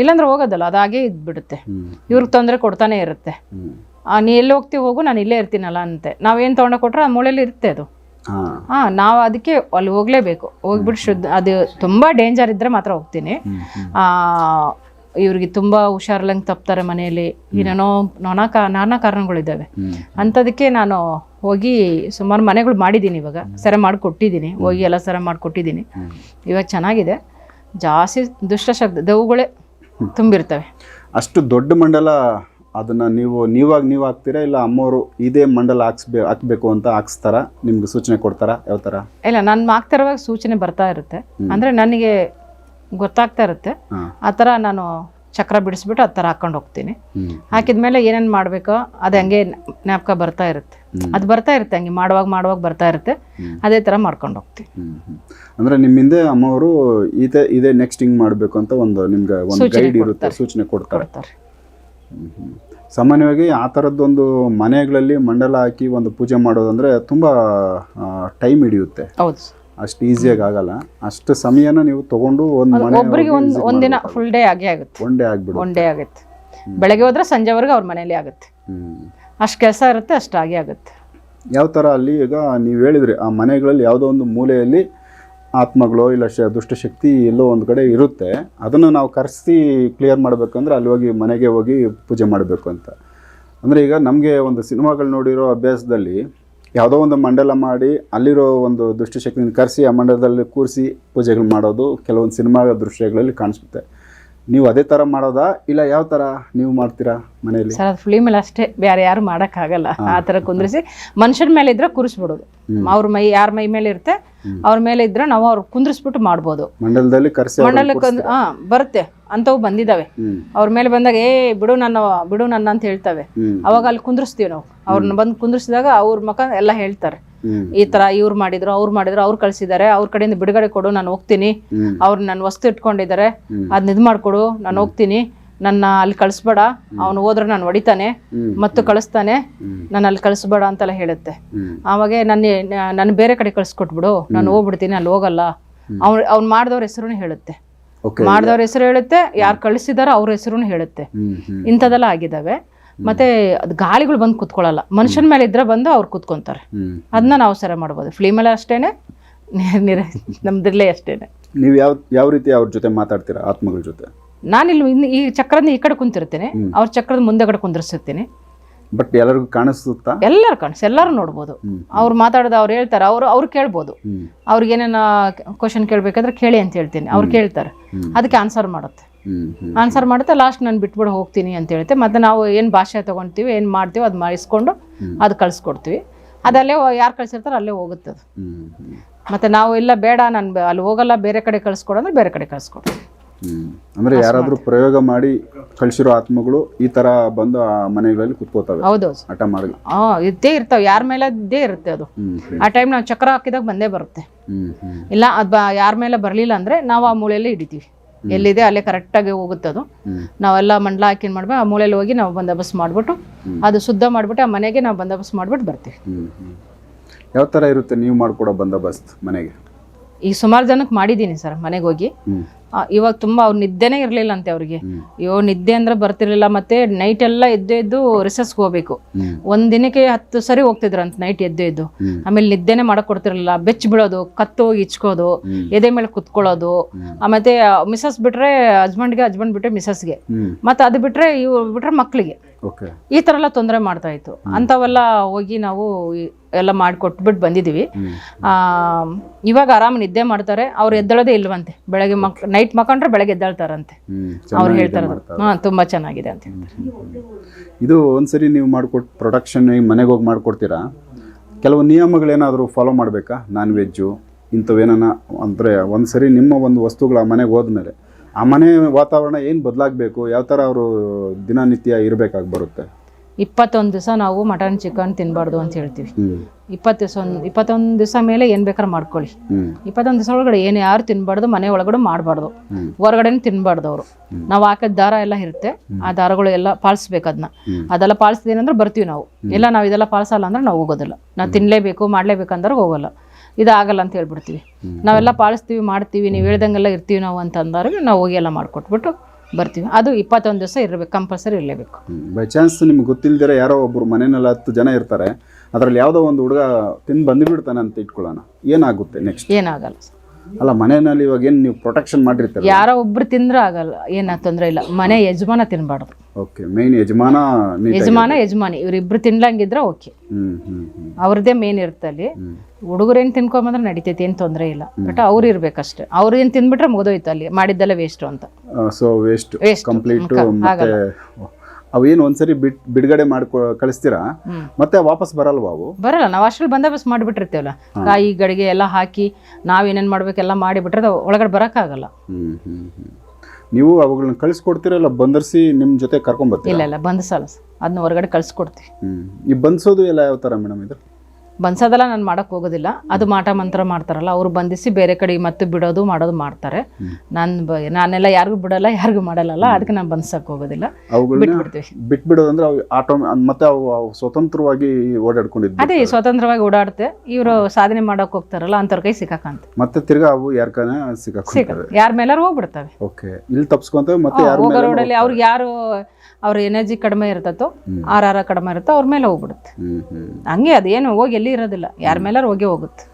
ಇಲ್ಲಾಂದ್ರೆ ಹೋಗೋದಲ್ಲ ಅದು ಹಾಗೇ ಇದ್ಬಿಡುತ್ತೆ. ಇವ್ರಿಗೆ ತೊಂದರೆ ಕೊಡ್ತಾನೆ ಇರುತ್ತೆ. ನೀ ಎಲ್ಲಿ ಹೋಗ್ತೀವಿ ಹೋಗು ನಾನು ಇಲ್ಲೇ ಇರ್ತೀನಲ್ಲ ಅಂತೆ. ನಾವೇನು ತೊಗೊಂಡು ಕೊಟ್ರೆ ಆ ಮೂಲೆಯಲ್ಲಿ ಇರುತ್ತೆ ಅದು. ಹಾಂ. ನಾವು ಅದಕ್ಕೆ ಅಲ್ಲಿ ಹೋಗ್ಲೇಬೇಕು. ಹೋಗ್ಬಿಟ್ಟು ಶುದ್ಧ ಅದು ತುಂಬಾ ಡೇಂಜರ್ ಇದ್ದರೆ ಮಾತ್ರ ಹೋಗ್ತೀನಿ. ಆ, ಇವ್ರಿಗೆ ತುಂಬಾ ಹುಷಾರ್ಲಂಗ್ ತಪ್ತಾರೆ ಮನೆಯಲ್ಲಿ. ಏನೇನೋ ನಾನಾ ಕಾ ನಾನಾ ಕಾರಣಗಳಿದ್ದಾವೆ. ಅಂಥದಕ್ಕೆ ನಾನು ಹೋಗಿ ಸುಮಾರು ಮನೆಗಳು ಮಾಡಿದ್ದೀನಿ ಇವಾಗ. ಸರ ಮಾಡಿಕೊಟ್ಟಿದ್ದೀನಿ. ಹೋಗಿ ಎಲ್ಲ ಸರ ಮಾಡಿಕೊಟ್ಟಿದ್ದೀನಿ. ಇವಾಗ ಚೆನ್ನಾಗಿದೆ. ಜಾಸ್ತಿ ದುಷ್ಟಶಕ್ತಿ ದೆವ್ಗಳೇ ತುಂಬಿರ್ತವೆ. ಅಷ್ಟು ದೊಡ್ಡ ಮಂಡಲ ಅದನ್ನ ನೀವು ನೀವಾಗ ನೀವು ಹಾಕ್ತೀರಾ ಇಲ್ಲ ಅಮ್ಮವರು ಇದೇ ಮಂಡಲ ಹಾಕ್ಸ್ಬೇ ಹಾಕ್ಬೇಕು ಅಂತ ಹಾಕ್ಸ್ತಾರ? ನಿಮ್ಗೆ ಸೂಚನೆ ಕೊಡ್ತಾರ? ಯಾವ ಥರ ಇಲ್ಲ ನಾನು ಹಾಕ್ತಿರುವಾಗ ಸೂಚನೆ ಬರ್ತಾ ಇರುತ್ತೆ. ಅಂದರೆ ನನಗೆ ಗೊತ್ತಾಗ್ತಾ ಇರುತ್ತೆ. ಆ ಥರ ನಾನು ಚಕ್ರ ಬಿಡಿಸ್ಬಿಟ್ಟು ಆ ಥರ ಹಾಕೊಂಡು ಹೋಗ್ತೀನಿ. ಹಾಕಿದ್ಮೇಲೆ ಏನೇನು ಮಾಡಬೇಕೋ ಅದು ಹಂಗೆ ಜ್ಞಾಪಕ ಬರ್ತಾ ಇರುತ್ತೆ. ಅದು ಬರ್ತಾ ಇರುತ್ತೆ ಹಂಗೆ ಮಾಡುವಾಗ ಮಾಡುವಾಗ ಬರ್ತಾ ಇರುತ್ತೆ. ಅದೇ ಥರ ಮಾಡ್ಕೊಂಡು ಹೋಗ್ತೀನಿ. ಅಂದರೆ ನಿಮ್ಮಿಂದ ಅಮ್ಮವರು ಇದೇ ಇದೇ ನೆಕ್ಸ್ಟ್ ಹಿಂಗ್ ಮಾಡಬೇಕು ಅಂತ ಒಂದು ನಿಮ್ಗೆ ಒಂದು ಗೈಡ್ ಇರುತ್ತೆ ಸೂಚನೆ ಕೊಡ್ತಾರೆ. ಸಾಮಾನ್ಯವಾಗಿ ಆ ಥರದ್ದೊಂದು ಮನೆಗಳಲ್ಲಿ ಮಂಡಲ ಹಾಕಿ ಒಂದು ಪೂಜೆ ಮಾಡೋದಂದ್ರೆ ತುಂಬ ಟೈಮ್ ಹಿಡಿಯುತ್ತೆ. ಹೌದು ಅಷ್ಟು ಈಸಿಯಾಗಿ ಆಗಲ್ಲ. ಅಷ್ಟು ಸಮಯನ ನೀವು ತಗೊಂಡು ಒಂದು ಮನೆ ಒಬ್ಬರಿಗೆ ಒಂದು ಒಂದಿನ ಫುಲ್ ಡೇ ಆಗೇ ಆಗುತ್ತೆ. ಒನ್ ಡೇ ಆಗ್ಬಿಡು ಒನ್ ಡೇ ಆಗುತ್ತೆ. ಬೆಳಗ್ಗೆ ಹೋದ್ರೆ ಸಂಜೆವರೆಗೆ ಅವ್ರ ಮನೇಲಿ ಆಗುತ್ತೆ. ಅಷ್ಟು ಕೆಲಸ ಇರುತ್ತೆ ಅಷ್ಟು ಆಗೇ ಆಗುತ್ತೆ. ಯಾವ ಥರ ಅಲ್ಲಿ ಈಗ ನೀವು ಹೇಳಿದ್ರಿ ಆ ಮನೆಗಳಲ್ಲಿ ಯಾವುದೋ ಒಂದು ಮೂಲೆಯಲ್ಲಿ ಆತ್ಮಗಳು ಇಲ್ಲ ಶ, ದುಷ್ಟಶಕ್ತಿ ಎಲ್ಲೋ ಒಂದು ಕಡೆ ಇರುತ್ತೆ, ಅದನ್ನು ನಾವು ಕರೆಸಿ ಕ್ಲಿಯರ್ ಮಾಡಬೇಕಂದ್ರೆ ಅಲ್ಲಿ ಹೋಗಿ ಮನೆಗೆ ಹೋಗಿ ಪೂಜೆ ಮಾಡಬೇಕು ಅಂತ. ಅಂದರೆ ಈಗ ನಮಗೆ ಒಂದು ಸಿನಿಮಾಗಳು ನೋಡಿರೋ ಅಭ್ಯಾಸದಲ್ಲಿ ಯಾವುದೋ ಒಂದು ಮಂಡಲ ಮಾಡಿ ಅಲ್ಲಿರೋ ಒಂದು ದುಷ್ಟಶಕ್ತಿನ ಕರೆಸಿ ಆ ಮಂಡಲದಲ್ಲಿ ಕೂರಿಸಿ ಪೂಜೆಗಳು ಮಾಡೋದು ಕೆಲವೊಂದು ಸಿನಿಮಾ ದೃಶ್ಯಗಳಲ್ಲಿ ಕಾಣಿಸುತ್ತೆ. ನೀವು ಅದೇ ತರ ಮಾಡೋದಾ ಇಲ್ಲ ಯಾವ ತರ ನೀವು ಮಾಡ್ತೀರಾ ಮನೆಯಲ್ಲಿ? ಸರ್ ಅದು ಫಿಲಿಮಲ್ಲಿ ಅಷ್ಟೇ ಬೇರೆ ಯಾರು ಮಾಡೋಕ್ಕಾಗಲ್ಲ. ಆ ತರ ಕುಂದ್ರಿಸಿ ಮನುಷ್ಯನ ಮೇಲೆ ಇದ್ರೆ ಕೂರಿಸ್ಬಿಡೋದು. ಅವ್ರ ಮೈ ಯಾರ ಮೈ ಮೇಲೆ ಇರುತ್ತೆ ಅವ್ರ ಮೇಲೆ ಇದ್ರೆ ನಾವು ಅವ್ರು ಕುಂದ್ರಿಸ್ಬಿಟ್ಟು ಮಾಡ್ಬೋದು. ಮಂಡಲದಲ್ಲಿ ಕರೆಸಿ ಮಂಡಲಕ್ಕೆ ಹಾಂ ಬರುತ್ತೆ. ಅಂಥವು ಬಂದಿದಾವೆ. ಅವ್ರ ಮೇಲೆ ಬಂದಾಗ ಏ ಬಿಡು ನನ್ನ ಬಿಡು ನನ್ನ ಅಂತ ಹೇಳ್ತವೆ. ಅವಾಗ ಅಲ್ಲಿ ಕುಂದ್ರಿಸ್ತೀವಿ ನಾವು. ಅವ್ರನ್ನ ಬಂದು ಕುಂದ್ರಿಸಿದಾಗ ಅವ್ರ ಮಕ ಎಲ್ಲ ಹೇಳ್ತಾರೆ. ಈ ತರ ಇವ್ರು ಮಾಡಿದ್ರು ಅವ್ರು ಮಾಡಿದ್ರು ಅವ್ರು ಕಳ್ಸಿದ್ದಾರೆ ಅವ್ರ ಕಡೆಯಿಂದ ಬಿಡುಗಡೆ ಕೊಡು ನಾನು ಹೋಗ್ತೀನಿ. ಅವ್ರು ನನ್ನ ವಸ್ತು ಇಟ್ಕೊಂಡಿದ್ದಾರೆ ಅದ್ನ ಇದ್ ಮಾಡ್ಕೊಡು ನಾನು ಹೋಗ್ತೀನಿ. ನನ್ನ ಅಲ್ಲಿ ಕಳಿಸ್ಬೇಡ ಅವನು ಹೋದ್ರೆ ನಾನು ಹೊಡಿತಾನೆ. ಮತ್ತು ಕಳಿಸ್ತಾನೆ ನಾನು ಅಲ್ಲಿ ಕಳಿಸ್ಬೇಡ ಅಂತೆಲ್ಲ ಹೇಳುತ್ತೆ. ಆವಾಗೆ ನನ್ನ ನಾನು ಬೇರೆ ಕಡೆ ಕಳಿಸ್ಕೊಟ್ಬಿಡು ನಾನು ಹೋಗ್ಬಿಡ್ತೀನಿ ಅಲ್ಲಿ ಹೋಗಲ್ಲ. ಅವ್ನು ಅವ್ನು ಮಾಡಿದವ್ರ ಹೆಸರು ಹೇಳುತ್ತೆ. ಮಾಡಿದವ್ರ ಹೆಸರು ಹೇಳುತ್ತೆ ಯಾರು ಕಳಿಸಿದಾರೋ ಅವ್ರ ಹೆಸರು ಹೇಳುತ್ತೆ. ಇಂಥದೆಲ್ಲ ಆಗಿದಾವೆ ಆಗಿದ್ದಾವೆ. ಮತ್ತೆ ಅದು ಗಾಳಿಗಳು ಬಂದು ಕುತ್ಕೊಳ್ಳಲ್ಲ ಮನುಷ್ಯನ ಮೇಲೆ ಇದ್ರೆ ಬಂದು ಅವ್ರು ಕುತ್ಕೊಂತಾರೆ. ಅದನ್ನ ನಾವು ಸರ ಮಾಡ್ಬೋದು. ಫಿಲ್ಮಲ್ಲಿ ಅಷ್ಟೇನೆ ನಮ್ದಿರ್ಲೇ ನಮ್ದ್ರಲ್ಲೇ ಅಷ್ಟೇನೆ. ನೀವು ಯಾವ ಯಾವ ರೀತಿ ಅವ್ರ ಜೊತೆ ಮಾತಾಡ್ತೀರಾ ಆತ್ಮಗಳ ಜೊತೆ? ನಾನಿಲ್ಲಿ ಇನ್ನು ಈ ಚಕ್ರದ ಈ ಕಡೆ ಕುಂತಿರ್ತೇನೆ ಅವ್ರ ಚಕ್ರದ ಮುಂದೆಗಡೆ ಕುಂದಿರ್ಸಿರ್ತೀನಿ. ಬಟ್ ಎಲ್ಲರಿಗೂ ಕಾಣಿಸುತ್ತಾ? ಎಲ್ಲರೂ ಕಾಣಿಸ್ ಎಲ್ಲರೂ ನೋಡ್ಬೋದು. ಅವ್ರು ಮಾತಾಡೋದು ಅವ್ರು ಹೇಳ್ತಾರೆ ಅವ್ರು ಅವ್ರು ಕೇಳ್ಬೋದು. ಅವ್ರಿಗೆ ಏನೇನು ಕ್ವಶನ್ ಕೇಳಬೇಕಾದ್ರೆ ಕೇಳಿ ಅಂತ ಹೇಳ್ತೀನಿ. ಅವ್ರು ಕೇಳ್ತಾರೆ. ಅದಕ್ಕೆ ಆನ್ಸರ್ ಮಾಡುತ್ತೆ. ಆನ್ಸರ್ ಮಾಡುತ್ತೆ. ಲಾಸ್ಟ್ ನಾನು ಬಿಟ್ಬಿಡ ಹೋಗ್ತೀನಿ ಅಂತ ಹೇಳುತ್ತೆ ಮತ್ತೆ ನಾವು ಏನು ಭಾಷೆ ತೊಗೊಳ್ತೀವಿ ಏನು ಮಾಡ್ತೀವಿ ಅದು ಮಾಡಿಸ್ಕೊಂಡು ಅದು ಕಳಿಸ್ಕೊಡ್ತೀವಿ. ಅದಲ್ಲೇ ಯಾರು ಕಳಿಸಿರ್ತಾರೋ ಅಲ್ಲೇ ಹೋಗುತ್ತೆ ಅದು. ಮತ್ತೆ ನಾವು ಇಲ್ಲ ಬೇಡ ನಾನು ಅಲ್ಲಿ ಹೋಗಲ್ಲ ಬೇರೆ ಕಡೆ ಕಳಿಸ್ಕೊಡಂದ್ರೆ ಬೇರೆ ಕಡೆ ಕಳಿಸ್ಕೊಡ್ತೀವಿ ಅಂದ್ರೆ ಯಾರಾದ್ರೂ ಪ್ರಯೋಗ ಮಾಡಿ ಕಳಿಸಿರೋ ಆತ್ಮಗಳು ಈ ತರ ಬಂದು ಆ ಮನೆಗಳಲ್ಲಿ ಕುತ್ಕೋತಾವೆ. ಹೌದು ಹಠ ಮಾಡಿ ಹಾಂ ಇದ್ದೇ ಇರ್ತಾವ. ಯಾರ ಮೇಲೆ ಇದ್ದೇ ಇರುತ್ತೆ ಅದು. ಆ ಟೈಮ್ ನಾವು ಚಕ್ರ ಹಾಕಿದಾಗ ಬಂದೇ ಬರುತ್ತೆ. ಇಲ್ಲ ಅದು ಬ ಯಾರ ಮೇಲೆ ಬರಲಿಲ್ಲ ಅಂದ್ರೆ ನಾವು ಆ ಮೂಳೆಯಲ್ಲಿ ಹಿಡಿತೀವಿ. ಎಲ್ಲಿದೆ ಅಲ್ಲೇ ಕರೆಕ್ಟಾಗಿ ಹೋಗುತ್ತೆ ಅದು. ನಾವೆಲ್ಲ ಮಂಡಲ ಹಾಕಿ ಮಾಡ್ಬೇಕು ಆ ಮೂಲೆಯಲ್ಲಿ ಹೋಗಿ ನಾವು ಬಂದೋಬಸ್ತ್ ಮಾಡಿಬಿಟ್ಟು ಅದು ಶುದ್ಧ ಮಾಡಿಬಿಟ್ಟು ಆ ಮನೆಗೆ ನಾವು ಬಂದೋಬಸ್ತ್ ಮಾಡ್ಬಿಟ್ಟು ಬರ್ತೀವಿ. ಯಾವ ಥರ ಇರುತ್ತೆ ನೀವು ಮಾಡಿಕೊಡೋ ಬಂದೋಬಸ್ತ್ ಮನೆಗೆ? ಈ ಸುಮಾರು ಜನಕ್ಕೆ ಮಾಡಿದ್ದೀನಿ ಸರ್ ಮನೆಗೆ ಹೋಗಿ. ಇವಾಗ ತುಂಬ ಅವ್ರು ನಿದ್ದೆನೇ ಇರಲಿಲ್ಲ ಅಂತೆ ಅವ್ರಿಗೆ. ಅಯ್ಯೋ ನಿದ್ದೆ ಅಂದ್ರೆ ಬರ್ತಿರ್ಲಿಲ್ಲ ಮತ್ತೆ ನೈಟ್ ಎಲ್ಲ ಎದ್ದು ಎದ್ದು ರಿಸರ್ಚ್ಗೆ ಹೋಗ್ಬೇಕು. ಒಂದ್ ದಿನಕ್ಕೆ ಹತ್ತು ಸರಿ ಹೋಗ್ತಿದ್ರಂತ ನೈಟ್ ಎದ್ದು ಎದ್ದು. ಆಮೇಲೆ ನಿದ್ದೆನೆ ಮಾಡಕ್ ಕೊಡ್ತಿರ್ಲಿಲ್ಲ ಬೆಚ್ಚ ಬಿಡೋದು ಕತ್ತು ಹೋಗಿ ಇಚ್ಕೋದು ಎದೆ ಮೇಲೆ ಕುತ್ಕೊಳ್ಳೋದು. ಆಮೇಲೆ ಮಿಸಸ್ ಬಿಟ್ರೆ ಹಸ್ಬೆಂಡ್ಗೆ ಹಸ್ಬೆಂಡ್ ಬಿಟ್ರೆ ಮಿಸಸ್ಗೆ ಮತ್ತೆ ಅದು ಬಿಟ್ರೆ ಇವ್ ಬಿಟ್ರೆ ಮಕ್ಕಳಿಗೆ ಈ ತರ ಎಲ್ಲ ತೊಂದರೆ ಮಾಡ್ತಾ ಇತ್ತು. ಅಂಥವೆಲ್ಲ ಹೋಗಿ ನಾವು ಎಲ್ಲ ಮಾಡಿಕೊಟ್ಬಿಟ್ಟು ಬಂದಿದ್ದೀವಿ. ಇವಾಗ ಆರಾಮ್ ನಿದ್ದೆ ಮಾಡ್ತಾರೆ. ಅವ್ರು ಎದ್ದೇಳೋದೇ ಇಲ್ವಂತೆ. ಬೆಳಗ್ಗೆ ಮಕ್ ನೈಟ್ ಮಕ್ಕಂಡ್ರೆ ಬೆಳಗ್ಗೆ ಎದ್ದೇಳ್ತಾರಂತೆ. ಅವ್ರು ಹೇಳ್ತಾರೆ ಹಾಂ ತುಂಬ ಚೆನ್ನಾಗಿದೆ ಅಂತ ಹೇಳ್ತಾರೆ. ಇದು ಒಂದ್ಸರಿ ನೀವು ಮಾಡ್ಕೊಟ್ ಪ್ರೊಡಕ್ಷನ್ ಮನೆಗೆ ಹೋಗಿ ಮಾಡ್ಕೊಡ್ತೀರಾ? ಕೆಲವು ನಿಯಮಗಳೇನಾದರೂ ಫಾಲೋ ಮಾಡಬೇಕಾ? ನಾನ್ ವೆಜ್ಜು ಇಂಥವೇನ ಅಂದರೆ ಒಂದ್ಸರಿ ನಿಮ್ಮ ಒಂದು ವಸ್ತುಗಳ ಮನೆಗೆ ಹೋದ್ಮೇಲೆ. ಆ ಮನೆ ವಾತಾವರಣ ಏನು ಬದಲಾಗಬೇಕು? ಯಾವ ಥರ ಅವರು ದಿನನಿತ್ಯ ಇರಬೇಕಾಗಿ ಬರುತ್ತೆ? ಇಪ್ಪತ್ತೊಂದು ದಿವಸ ನಾವು ಮಟನ್ ಚಿಕನ್ ತಿನ್ನಬಾರ್ದು ಅಂತ ಹೇಳ್ತೀವಿ. ಇಪ್ಪತ್ತು ದಿವಸ ಒಂದು ಇಪ್ಪತ್ತೊಂದು ದಿವಸ ಮೇಲೆ ಏನು ಬೇಕಾದ್ರೆ ಮಾಡ್ಕೊಳ್ಳಿ. ಇಪ್ಪತ್ತೊಂದು ದಿವಸ ಒಳಗಡೆ ಏನು ಯಾರು ತಿನ್ನಬಾರ್ದು ಮನೆ ಒಳಗಡೆ ಮಾಡಬಾರ್ದು. ಹೊರಗಡೆನೂ ತಿನ್ನಬಾರ್ದು ಅವರು. ನಾವು ಹಾಕಿದ ದಾರ ಎಲ್ಲ ಇರುತ್ತೆ. ಆ ದಾರಗಳು ಎಲ್ಲ ಪಾಲಿಸ್ಬೇಕು ಅದನ್ನ. ಅದೆಲ್ಲ ಪಾಲಿಸ್ದೇನಂದ್ರೆ ಬರ್ತೀವಿ ನಾವು. ಎಲ್ಲ ನಾವು ಇದೆಲ್ಲ ಪಾಲಿಸಲ್ಲ ಅಂದ್ರೆ ನಾವು ಹೋಗೋದಿಲ್ಲ. ನಾವು ತಿನ್ನಲೇಬೇಕು ಮಾಡಲೇಬೇಕಂದ್ರೆ ಹೋಗಲ್ಲ. ಇದಾಗಲ್ಲ ಅಂತ ಹೇಳ್ಬಿಡ್ತೀವಿ. ನಾವೆಲ್ಲ ಪಾಲಿಸ್ತೀವಿ ಮಾಡ್ತೀವಿ ನೀವು ಹೇಳ್ದಂಗೆಲ್ಲ ಇರ್ತೀವಿ ನಾವು ಅಂತ ಅಂದಾಗ ನಾವು ಹೋಗಿ ಎಲ್ಲ ಮಾಡಿಕೊಟ್ಬಿಟ್ಟು ಬರ್ತೀವಿ. ಅದು ಇಪ್ಪತ್ತೊಂದು ದಿವಸ ಇರಬೇಕು ಕಂಪಲ್ಸರಿ ಇರಲೇಬೇಕು. ಬೈ ಚಾನ್ಸ್ ನಿಮ್ಗೆ ಗೊತ್ತಿಲ್ದಿರ ಯಾರೋ ಒಬ್ಬರು ಮನೆಯಲ್ಲಿ ಹತ್ತು ಜನ ಇರ್ತಾರೆ. ಅದರಲ್ಲಿ ಯಾವುದೋ ಒಂದು ಹುಡುಗ ತಿಂದು ಬಂದುಬಿಡ್ತಾನೆ ಅಂತ ಇಟ್ಕೊಳ್ಳೋಣ. ಏನಾಗುತ್ತೆ ನೆಕ್ಸ್ಟ್ ಏನಾಗಲ್ಲ. ಅಲ್ಲ ಮನೆಯಲ್ಲಿ ಇವಾಗ ಏನು ನೀವು ಪ್ರೊಟೆಕ್ಷನ್ ಮಾಡಿರ್ತೀರ ಯಾರೋ ಒಬ್ರು ತಿಂದ್ರೆ ಆಗಲ್ಲ ಏನ ತೊಂದರೆ ಇಲ್ಲ. ಮನೆ ಯಜಮಾನ ತಿನ್ಬಾರ್ದು. ಓಕೆ ಮೇನ್ ಯಜಮಾನ ನೀಟಾಗಿ ಯಜಮಾನ ಯಜಮಾನಿ ಇವ್ರಿಬ್ರು ತಿನ್ಲಂಗಿದ್ರೆ ಓಕೆ ಹ್ಮ್ ಹ್ಮ್ ಹ್ಮ್. ಅವ್ರದ್ದೇ ಮೇನ್ ಇರುತ್ತೆ ಅಲ್ಲಿ. ಹ್ಮ್. ಹುಡುಗರೇನು ತಿನ್ಕೊಂಬಂದ್ರೆ ನಡೀತೈತಿ ಏನು ತೊಂದರೆ ಇಲ್ಲ. ಬಟ್ ಅವ್ರು ಇರ್ಬೇಕಷ್ಟೇ. ಅವ್ರು ಏನು ತಿಂದ್ಬಿಟ್ರೆ ಮುಗಿದೋಯ್ತು ಅಲ್ಲಿ ಮಾಡಿದ್ದೆಲ್ಲ ವೇಸ್ಟು ಅಂತ. So waste Waste. ಕಂಪ್ಲೀಟ್ ಮತ್ತೆ ಏನು ಒಂದ್ಸರಿ ಬಿಟ್ ಬಿಡುಗಡೆ ಮಾಡ್ಕೊ ಕಳಿಸ್ತೀರಾ? ಮತ್ತೆ ವಾಪಸ್ ಬರಲ್ವಾ ಅವು? ಬರಲ್ಲ ನಾವು ಅಷ್ಟ್ರಲ್ಲಿ ಬಂದೋಬಸ್ತ್ ಮಾಡಿಬಿಟ್ಟಿರ್ತೇವಲ್ಲ? ಕಾಯಿ ಗಡಿಗೆ ಎಲ್ಲ ಹಾಕಿ ನಾವೇನೇನು ಮಾಡ್ಬೇಕೆಲ್ಲ ಮಾಡಿಬಿಟ್ರೆ ಅದು ಒಳಗಡೆ ಬರೋಕ್ಕಾಗಲ್ಲ. ಹ್ಮ್ ಹ್ಮ್ ಹ್ಮ್. ನೀವು ಅವುಗಳನ್ನ ಕಳಿಸ್ಕೊಡ್ತೀರಾ ಇಲ್ಲ ಬಂದರ್ಸಿ ನಿಮ್ಮ ಜೊತೆ ಕರ್ಕೊಂಬರ್ತೀರಾ? ಇಲ್ಲ ಇಲ್ಲ ಬಂದಿಸಲ್ಲ ಅದನ್ನ ಹೊರಗಡೆ ಕಳಿಸ್ಕೊಡ್ತೀವಿ. ಹ್ಮ್. ಈ ಬಂದಿಸೋದು ಎಲ್ಲ ಯಾವ ಥರ ಮೇಡಮ್ ಇದು? ಬನ್ಸೋದೆಲ್ಲ ನಾನು ಮಾಡೋಕ್ಕೆ ಹೋಗೋದಿಲ್ಲ. ಅದು ಮಾಟ ಮಂತ್ರ ಮಾಡ್ತಾರಲ್ಲ ಅವರು ಬಂಧಿಸಿ ಬೇರೆ ಕಡೆ ಮತ್ತೆ ಬಿಡೋದು ಮಾಡೋದು ಮಾಡ್ತಾರೆ. ನಾನು ಬ ನಾನೆಲ್ಲ ಯಾರಿಗೂ ಬಿಡಲ್ಲ ಯಾರಿಗೂ ಮಾಡಲ್ಲ ಅದಕ್ಕೆ ನಾನು ಬಂದ್ಸಕ್ಕೆ ಹೋಗೋದಿಲ್ಲ. ಬಿಟ್ಬಿಡ್ತೀವಿ. ಬಿಟ್ಬಿಡೋದಂದ್ರೆ ಅವು ಆಟೋ ಮತ್ತೆ ಅವು ಸ್ವತಂತ್ರವಾಗಿ ಓಡಾಡ್ಕೊಂಡಿದ್ದು ಅದೇ ಸ್ವತಂತ್ರವಾಗಿ ಓಡಾಡ್ತೆ. ಇವರು ಸಾಧನೆ ಮಾಡೋಕೆ ಹೋಗ್ತಾರಲ್ಲ ಅಂತವ್ರ ಕೈ ಸಿಕ್ಕಾಕಂತ. ಮತ್ತೆ ತಿರ್ಗಾ ಅವು ಯಾರ್ಕನ ಸಿಕ್ಕಾಕೊಂತವೆ ಯಾರ ಮೇಲಾರು ಹೋಗ್ಬಿಡ್ತವೆ. ಓಕೆ. ಇಲ್ಲಿ ತಪ್ಪಿಸ್ಕೊಂತ ಮತ್ತೆ ಯಾರ ಅವ್ರಿಗೆ ಯಾರು ಅವ್ರ ಎನರ್ಜಿ ಕಡಿಮೆ ಇರ್ತತೋ ಆರ್ ಕಡಿಮೆ ಇರುತ್ತೋ ಅವ್ರ ಮೇಲೆ ಹೋಗ್ಬಿಡುತ್ತೆ. ಹಂಗೆ ಅದೇನು ಹೋಗಿ ಎಲ್ಲಿ ಇರೋದಿಲ್ಲ. ಯಾರ ಮೇಲೆ ಹೋಗಿ ಹೋಗುತ್ತೆ.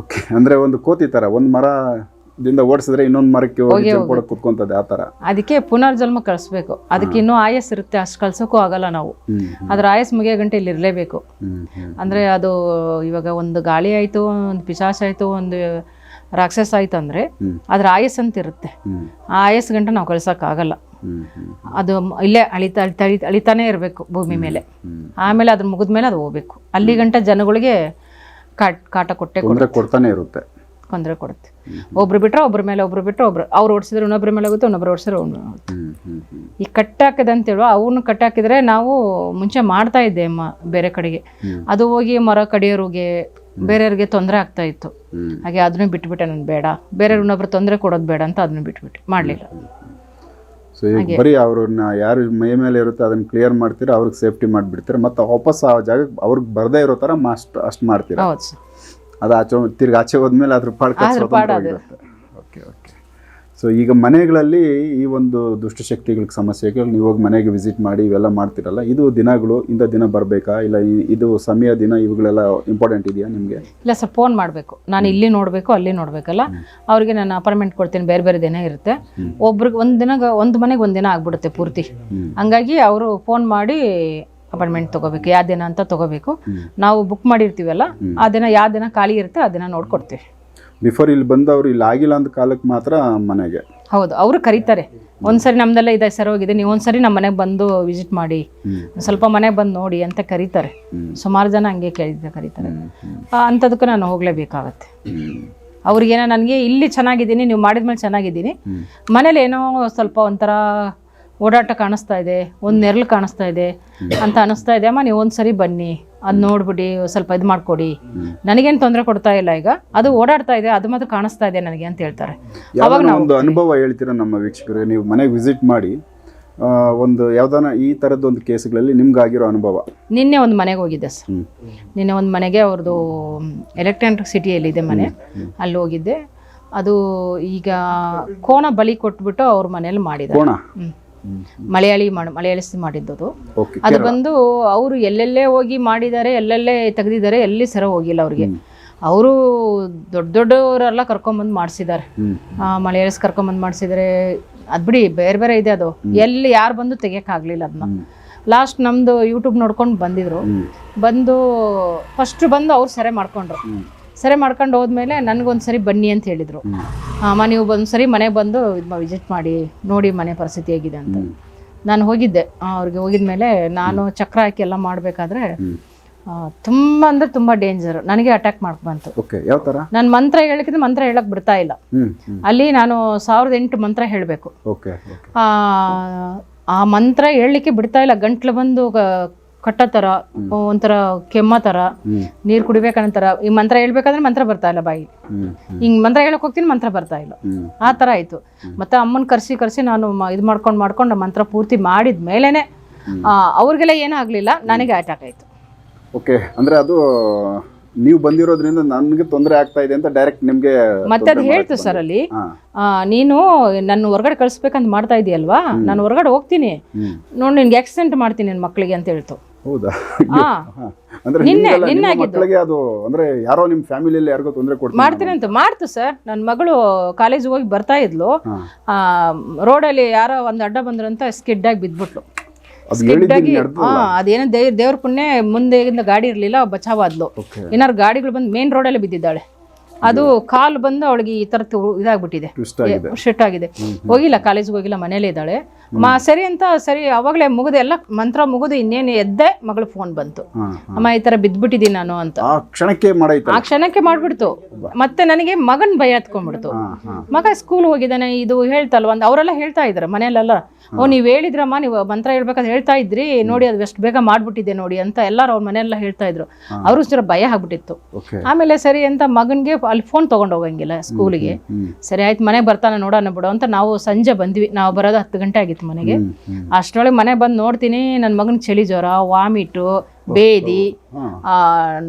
ಓಕೆ ಅಂದ್ರೆ ಒಂದು ಕೋತಿ ತರ ಒಂದು ಮರದಿಂದ ಓಡಿಸಿದ್ರೆ ಇನ್ನೊಂದು ಮರಕ್ಕೆ ಹೋಗಿ ಕುತ್ಕೊಂತದೆ ಆ ತರ. ಅದಕ್ಕೆ ಪುನರ್ಜನ್ಮ ಕಳಿಸ್ಬೇಕು. ಅದಕ್ಕೆ ಇನ್ನೂ ಆಯಸ್ ಇರುತ್ತೆ ಅಷ್ಟು ಕಳ್ಸೋಕ್ಕೂ ಆಗಲ್ಲ ನಾವು. ಅದ್ರ ಆಯಸ್ ಮುಗಿಯೋ ಗಂಟೆ ಇಲ್ಲಿ ಇರಲೇಬೇಕು. ಅಂದ್ರೆ ಅದು ಇವಾಗ ಒಂದು ಗಾಳಿ ಆಯ್ತು ಒಂದು ಪಿಶಾಚ ಆಯ್ತು ಒಂದು ರಾಕ್ಷಸ ಆಯ್ತು ಅಂದ್ರೆ. ಅದ್ರ ಆಯಸ್ ಅಂತ ಇರುತ್ತೆ. ಆ ಆಯಸ್ ಗಂಟೆ ನಾವು ಕಳ್ಸೋಕ್ಕಾಗಲ್ಲ. ಅದು ಇಲ್ಲೇ ಅಳಿತಾ ಅಳಿತಾ ಅಳಿತಾನೆ ಇರಬೇಕು ಭೂಮಿ ಮೇಲೆ. ಆಮೇಲೆ ಅದ್ರ ಮುಗಿದ ಮೇಲೆ ಅದು ಹೋಗ್ಬೇಕು. ಅಲ್ಲಿ ಗಂಟ ಜನಗಳಿಗೆ ಕಾಟ್ ಕಾಟ ಕೊಟ್ಟೆ ಕೊಡ್ತಾನೆ ಇರುತ್ತೆ. ತೊಂದರೆ ಕೊಡುತ್ತೆ. ಒಬ್ರು ಬಿಟ್ರೆ ಒಬ್ರ ಮೇಲೆ ಒಬ್ರು ಬಿಟ್ರೆ ಒಬ್ರು ಅವ್ರು ಓಡಿಸಿದ್ರೆ ಇನ್ನೊಬ್ರ ಮೇಲೆ ಹೋಗುತ್ತೆ ಇನ್ನೊಬ್ರು ಓಡಿಸಿದ್ರೆ ಈ ಕಟ್ಟಾಕದ ಅಂತೇಳುವ ಅವನು ಕಟ್ಟಾಕಿದ್ರೆ ನಾವು ಮುಂಚೆ ಮಾಡ್ತಾ ಇದ್ದೆ ಅಮ್ಮ ಬೇರೆ ಕಡೆಗೆ. ಅದು ಹೋಗಿ ಮರ ಕಡಿಯೋರಿಗೆ ಬೇರೆಯವ್ರಿಗೆ ತೊಂದರೆ ಆಗ್ತಾ ಇತ್ತು. ಹಾಗೆ ಅದನ್ನು ಬಿಟ್ಬಿಟ್ಟೆ ನಾನು ಬೇಡ. ಬೇರೆಯವ್ರು ಇನ್ನೊಬ್ರು ತೊಂದರೆ ಕೊಡೋದು ಬೇಡ ಅಂತ ಅದನ್ನು ಬಿಟ್ಬಿಟ್ಟೆ. ಮಾಡಲಿಲ್ಲ. ಸೊ ಈಗ ಬರೀ ಅವ್ರನ್ನ ಯಾರು ಮೈ ಮೇಲೆ ಇರುತ್ತೆ ಅದನ್ನ ಕ್ಲಿಯರ್ ಮಾಡ್ತೀರಾ ಅವ್ರಿಗೆ ಸೇಫ್ಟಿ ಮಾಡಿಬಿಡ್ತೀರಾ ಮತ್ತೆ ವಾಪಸ್ ಆ ಜಾಗಕ್ಕೆ ಅವ್ರಿಗೆ ಬರದೇ ಇರೋ ಥರ ಅಷ್ಟು ಅಷ್ಟು ಮಾಡ್ತೀರಾ. ಅದು ಆಚೆ ತಿರ್ಗಿ ಆಚೆ ಹೋದ್ಮೇಲೆ ಅದ್ರ ಪಾಡ್ ಓಕೆ ಸೊ ಈಗ ಮನೆಗಳಲ್ಲಿ ಈ ಒಂದು ದುಷ್ಟಶಕ್ತಿಗಳಿಗೆ ಸಮಸ್ಯೆಗಳು ನೀವು ಹೋಗಿ ಮನೆಗೆ ವಿಸಿಟ್ ಮಾಡಿ ಇವೆಲ್ಲ ಮಾಡ್ತಿರಲ್ಲ ಇದು ದಿನಗಳು ಇಂಥ ದಿನ ಬರಬೇಕಾ? ಇಲ್ಲ ಇದು ಸಮಯ ದಿನ ಇವುಗಳೆಲ್ಲ ಇಂಪಾರ್ಟೆಂಟ್ ಇದೆಯಾ ನಿಮಗೆ? ಇಲ್ಲ ಸರ್ ಫೋನ್ ಮಾಡಬೇಕು. ನಾನು ಇಲ್ಲಿ ನೋಡಬೇಕು ಅಲ್ಲಿ ನೋಡಬೇಕಲ್ಲ? ಅವ್ರಿಗೆ ನಾನು ಅಪಾಯಿಂಟ್ಮೆಂಟ್ ಕೊಡ್ತೀನಿ ಬೇರೆ ಬೇರೆ ದಿನ ಇರುತ್ತೆ. ಒಬ್ರಿಗೆ ಒಂದು ದಿನ ಒಂದು ಮನೆಗೆ ಒಂದು ದಿನ ಆಗ್ಬಿಡುತ್ತೆ ಪೂರ್ತಿ. ಹಂಗಾಗಿ ಅವರು ಫೋನ್ ಮಾಡಿ ಅಪಾಯಿಂಟ್ಮೆಂಟ್ ತೊಗೋಬೇಕು ಯಾವ ದಿನ ಅಂತ ತೊಗೋಬೇಕು. ನಾವು ಬುಕ್ ಮಾಡಿರ್ತೀವಲ್ಲ ಆ ದಿನ ಯಾವ ದಿನ ಖಾಲಿ ಇರುತ್ತೆ ಆ ದಿನ ನೋಡ್ಕೊಡ್ತೀವಿ. ಬಿಫೋರ್ ಇಲ್ಲಿ ಬಂದವರು ಇಲ್ಲಿ ಆಗಿಲ್ಲ ಅಂದ ಕಾಲಕ್ಕೆ ಮಾತ್ರ ಮನೆಗೆ. ಹೌದು ಅವರು ಕರೀತಾರೆ. ಒಂದ್ಸರಿ ನಮ್ದೆಲ್ಲ ಇದೆ ಸರ್ ಹೋಗಿದೆ ನೀವು ಒಂದ್ಸರಿ ನಮ್ಮ ಮನೆಗೆ ಬಂದು ವಿಸಿಟ್ ಮಾಡಿ. ಸ್ವಲ್ಪ ಮನೆಗೆ ಬಂದು ನೋಡಿ ಅಂತ ಕರೀತಾರೆ. ಸುಮಾರು ಜನ ಹಂಗೆ ಕೇಳಿದ್ದೆ ಕರೀತಾರೆ. ಅಂಥದಕ್ಕೂ ನಾನು ಹೋಗಲೇಬೇಕಾಗತ್ತೆ. ಅವ್ರಿಗೇನೋ ನನಗೆ ಇಲ್ಲಿ ಚೆನ್ನಾಗಿದ್ದೀನಿ ನೀವು ಮಾಡಿದ್ಮೇಲೆ ಚೆನ್ನಾಗಿದ್ದೀನಿ. ಮನೇಲಿ ಏನೋ ಸ್ವಲ್ಪ ಒಂಥರ ಓಡಾಟ ಕಾಣಿಸ್ತಾ ಇದೆ ಒಂದು ನೆರಳು ಕಾಣಿಸ್ತಾ ಇದೆ ಅಂತ ಅನಿಸ್ತಾ ಇದೆ ಅಮ್ಮ ನೀವು ಒಂದ್ಸರಿ ಬನ್ನಿ. ಅದು ನೋಡ್ಬಿಡಿ ಸ್ವಲ್ಪ ಇದು ಮಾಡ್ಕೊಡಿ. ನನಗೇನು ತೊಂದರೆ ಕೊಡ್ತಾ ಇಲ್ಲ ಈಗ. ಅದು ಓಡಾಡ್ತಾ ಇದೆ ಅದು ಮಾತ್ರ ಕಾಣಿಸ್ತಾ ಇದೆ ನನಗೆ ಅಂತ ಹೇಳ್ತಾರೆ. ಯಾವ್ದಾನ ಒಂದು ಅನುಭವ ಹೇಳ್ತೀರಾ ನಮ್ಮ ವೀಕ್ಷಕರಿಗೆ ನೀವು ಮನೆಗೆ ವಿಸಿಟ್ ಮಾಡಿ ಒಂದು ಯಾವ್ದಾನ ಈ ತರದ ಒಂದು ಕೇಸ್ಗಳಲ್ಲಿ ನಿಮ್ಗಾಗಿರೋ ಅನುಭವ. ನಿನ್ನೆ ಒಂದು ಮನೆಗೆ ಹೋಗಿದ್ದೆ ಸರ್. ನಿನ್ನೆ ಒಂದು ಮನೆಗೆ ಅವ್ರದ್ದು ಎಲೆಕ್ಟ್ರಾನಿಕ್ ಸಿಟಿಯಲ್ಲಿದೆ ಮನೆ. ಅಲ್ಲಿ ಹೋಗಿದ್ದೆ. ಅದು ಈಗ ಕೋಣ ಬಲಿ ಕೊಟ್ಬಿಟ್ಟು ಅವ್ರ ಮನೇಲಿ ಮಾಡಿದ್ದಾರೆ. ಮಲಯಾಳಿ ಮಾಡ್ ಮಲಯಾಳಿಸಿ ಮಾಡಿದ್ದದು. ಓಕೆ ಅದು ಬಂದು ಅವರು ಎಲ್ಲೆಲ್ಲೇ ಹೋಗಿ ಮಾಡಿದ್ದಾರೆ ಎಲ್ಲೆಲ್ಲೇ ತೆಗೆದಿದ್ದಾರೆ ಎಲ್ಲಿ ಸರ ಹೋಗಿಲ್ಲ ಅವ್ರಿಗೆ. ಅವರು ದೊಡ್ಡ ದೊಡ್ಡವರೆಲ್ಲ ಕರ್ಕೊಂಬಂದು ಮಾಡಿಸಿದ್ದಾರೆ. ಮಲಯಾಳಿಸ್ ಕರ್ಕೊಂಬಂದು ಮಾಡಿಸಿದರೆ ಅದು ಬಿಡಿ ಬೇರೆ ಬೇರೆ ಇದೆ ಅದು. ಎಲ್ಲಿ ಯಾರು ಬಂದು ತೆಗಿಯೋಕ್ಕಾಗಲಿಲ್ಲ ಅದನ್ನ ಲಾಸ್ಟ್ ನಮ್ಮದು ಯೂಟ್ಯೂಬ್ ನೋಡ್ಕೊಂಡು ಬಂದಿದ್ರು. ಬಂದು ಫಸ್ಟ್ ಬಂದು ಅವ್ರು ಸೆರೆ ಮಾಡ್ಕೊಂಡ್ರು. ಸೆರೆ ಮಾಡ್ಕೊಂಡು ಹೋದ್ಮೇಲೆ ನನಗೊಂದು ಸರಿ ಬನ್ನಿ ಅಂತ ಹೇಳಿದರು. ಅಮ್ಮ ನೀವು ಒಂದು ಸರಿ ಮನೆ ಬಂದು ಇದು ವಿಸಿಟ್ ಮಾಡಿ ನೋಡಿ ಮನೆ ಪರಿಸ್ಥಿತಿ ಹೇಗಿದೆ ಅಂತ. ನಾನು ಹೋಗಿದ್ದೆ. ಅವ್ರಿಗೆ ಅವ್ರಿಗೆ ಹೋಗಿದ್ಮೇಲೆ ನಾನು ಚಕ್ರ ಹಾಕಿ ಎಲ್ಲ ಮಾಡಬೇಕಾದ್ರೆ ತುಂಬ ಅಂದ್ರೆ ತುಂಬ ಡೇಂಜರ್ ನನಗೆ ಅಟ್ಯಾಕ್ ಮಾಡ್ಕೊಂತು ಓಕೆ ಯಾವ ಥರ ನಾನು ಮಂತ್ರ ಹೇಳಕ್ಕಿಂತ ಮಂತ್ರ ಹೇಳಕ್ ಬಿಡ್ತಾ ಇಲ್ಲ. ಅಲ್ಲಿ ನಾನು ಸಾವಿರದ ಎಂಟು ಮಂತ್ರ ಹೇಳಬೇಕು. ಆ ಮಂತ್ರ ಹೇಳಲಿಕ್ಕೆ ಬಿಡ್ತಾ ಇಲ್ಲ. ಗಂಟ್ಲು ಬಂದು ಕಟ್ಟೋ ಥರ ಒಂಥರ ಕೆಮ್ಮ ಥರ ನೀರ್ ಕುಡಿಬೇಕನ್ನೋ ಈ ಮಂತ್ರ ಹೇಳ್ಬೇಕಾದ್ರೆ ಮಂತ್ರ ಬರ್ತಾ ಇಲ್ಲ ಬಾಯಿ ಹಿಂಗೆ ಮಂತ್ರ ಹೇಳಕ್ ಹೋಗ್ತೀನಿ ಮಂತ್ರ ಬರ್ತಾ ಇಲ್ಲ. ಆ ತರ ಆಯ್ತು. ಮತ್ತೆ ಅಮ್ಮನ ಕರ್ಸಿ ಕರ್ಸಿ ನಾನು ಇದು ಮಾಡ್ಕೊಂಡು ಮಾಡ್ಕೊಂಡು ಮಂತ್ರ ಪೂರ್ತಿ ಮಾಡಿದ ಮೇಲೇ ಅವ್ರಿಗೆಲ್ಲ ಏನೂ ಆಗಲಿಲ್ಲ ನನಗೆ ಅಟ್ಯಾಕ್ ಆಯ್ತು. ಓಕೆ ಅಂದ್ರೆ ಅದು ನೀವು ಬಂದಿರೋದ್ರಿಂದ ನನಗೆ ತೊಂದರೆ ಆಗ್ತಾ ಇದೆ ಅಂತ ಡೈರೆಕ್ಟ್ ನಿಮಗೆ ಮತ್ತೆ ಅದು ಹೇಳ್ತು ಸರ್ ಅಲ್ಲಿ ನೀನು ನನ್ನ ಹೊರಗಡೆ ಕಳಿಸ್ಬೇಕಂತ ಮಾಡ್ತಾ ಇದೀಯಲ್ವಾ? ನಾನು ಹೊರಗಡೆ ಹೋಗ್ತೀನಿ. ನೋಡಿ ನಿನ್ಗೆ ಆಕ್ಸಿಡೆಂಟ್ ಮಾಡ್ತೀನಿ ನನ್ನ ಮಕ್ಕಳಿಗೆ ಅಂತ ಹೇಳ್ತು. ಹೌದಾ? ಹಾ. ಹಾ. ಅಂದ್ರೆ ನಿನ್ನೆ- ನಿಮ್ಗೆಲ್ಲ ನಿನ್ನೆ ನಿಮ್ಮ ಆಗಿದ್ದು. ಮಕ್ಕಳಿಗೆ ಅದು ಅಂದ್ರೆ ಯಾರೋ ನಿಮ್ಮ ಫ್ಯಾಮಿಲಿಯಲ್ಲಿ ಯಾರಿಗೋ ತೊಂದರೆ ಕೊಡ್ತಾರೆ ಮಾಡ್ತೀನಿ ಅಂತ. ಮಾಡ್ತು ಸರ್. ನನ್ನ ಮಗಳು ಕಾಲೇಜಿಗೆ ಹೋಗಿ ಬರ್ತಾ ಇದ್ಲು. ಹಾ. ಆ, ರೋಡಲ್ಲಿ ಯಾರೋ ಒಂದು ಅಡ್ಡ ಬಂದ್ರಂತ ಸ್ಕಿಡ್ ಆಗಿ ಬಿದ್ಬಿಟ್ಲು. ಅದು ಸ್ಕಿಡ್ ಹೇಳಿದ್ದೀನಿ ಆಗಿ ನಡೆದು ಹಾ ಅದೇನೋ ದೇವ್ರ ದೇವ್ರ ಪುಣ್ಯ ಮುಂದೆ ಗಾಡಿ ಇರಲಿಲ್ಲ ಬಚಾವಾದ್ಲು ಓಕೆ ಏನಾರು ಗಾಡಿಗಳು ಬಂದು ಮೇನ್ ರೋಡಲ್ಲಿ ಬಿದ್ದಿದ್ದಾಳೆ. ಅದು ಕಾಲು ಬಂದು ಅವಳಿಗೆ ಈ ತರ ಇದಾಗ್ಬಿಟ್ಟಿದೆ. ಶಿಟ್ ಆಗಿದೆ. ಹೋಗಿಲ್ಲ ಕಾಲೇಜ್ಗೆ ಹೋಗಿಲ್ಲ ಮನೇಲೇ ಇದ್ದಾಳೆ. ಮಾ ಸರಿ ಅಂತ ಸರಿ ಅವಾಗಲೇ ಮುಗಿದು ಎಲ್ಲ ಮಂತ್ರ ಮುಗಿದು ಇನ್ನೇನು ಎದ್ದೆ ಮಗಳು ಫೋನ್ ಬಂತು. ಅಮ್ಮ ಈ ತರ ಬಿದ್ದ್ಬಿಟ್ಟಿದ್ದೀನಿ ನಾನು ಅಂತ. ಆ ಕ್ಷಣಕ್ಕೆ ಆ ಕ್ಷಣಕ್ಕೆ ಮಾಡ್ಬಿಡ್ತು. ಮತ್ತೆ ನನಗೆ ಮಗನ್ ಭಯ ಹತ್ಕೊಂಡ್ಬಿಡ್ತು ಮಗ ಸ್ಕೂಲ್ ಹೋಗಿದ್ದಾನೆ ಇದು ಹೇಳ್ತಲ್ವ ಅಂತ ಅವರೆಲ್ಲ ಹೇಳ್ತಾ ಇದ್ದಾರೆ ಮನೆಯಲ್ಲೆಲ್ಲ. ಓ ನೀವು ಹೇಳಿದ್ರಮ್ಮ ನೀವು ಮಂತ್ರ ಹೇಳ್ಬೇಕಾದ್ರೆ ಹೇಳ್ತಾ ಇದ್ರಿ ನೋಡಿ ಅದು ಎಷ್ಟು ಬೇಗ ಮಾಡ್ಬಿಟ್ಟಿದೆ ನೋಡಿ ಅಂತ ಎಲ್ಲರೂ ಅವ್ರ ಮನೆಯೆಲ್ಲ ಹೇಳ್ತಾ ಇದ್ರು. ಅವರು ಸರ ಭಯ ಆಗ್ಬಿಟ್ಟಿತ್ತು. ಆಮೇಲೆ ಸರಿ ಅಂತ ಮಗನ್ಗೆ ಅಲ್ಲಿ ಫೋನ್ ತಗೊಂಡು ಹೋಗಂಗಿಲ್ಲ ಸ್ಕೂಲಿಗೆ. ಸರಿ ಆಯ್ತು ಮನೆಗೆ ಬರ್ತಾನೆ ನೋಡೋಣ ಬಿಡು ಅಂತ ನಾವು ಸಂಜೆ ಬಂದ್ವಿ. ನಾವು ಬರೋದು ಹತ್ತು ಗಂಟೆ ಆಗಿತ್ತು ಮನೆಗೆ. ಅಷ್ಟರೊಳಗೆ ಮನೆ ಬಂದು ನೋಡ್ತೀನಿ ನನ್ನ ಮಗನ ಚಳಿ ಜ್ವರ ವಾಮಿಟು ಬೇದಿ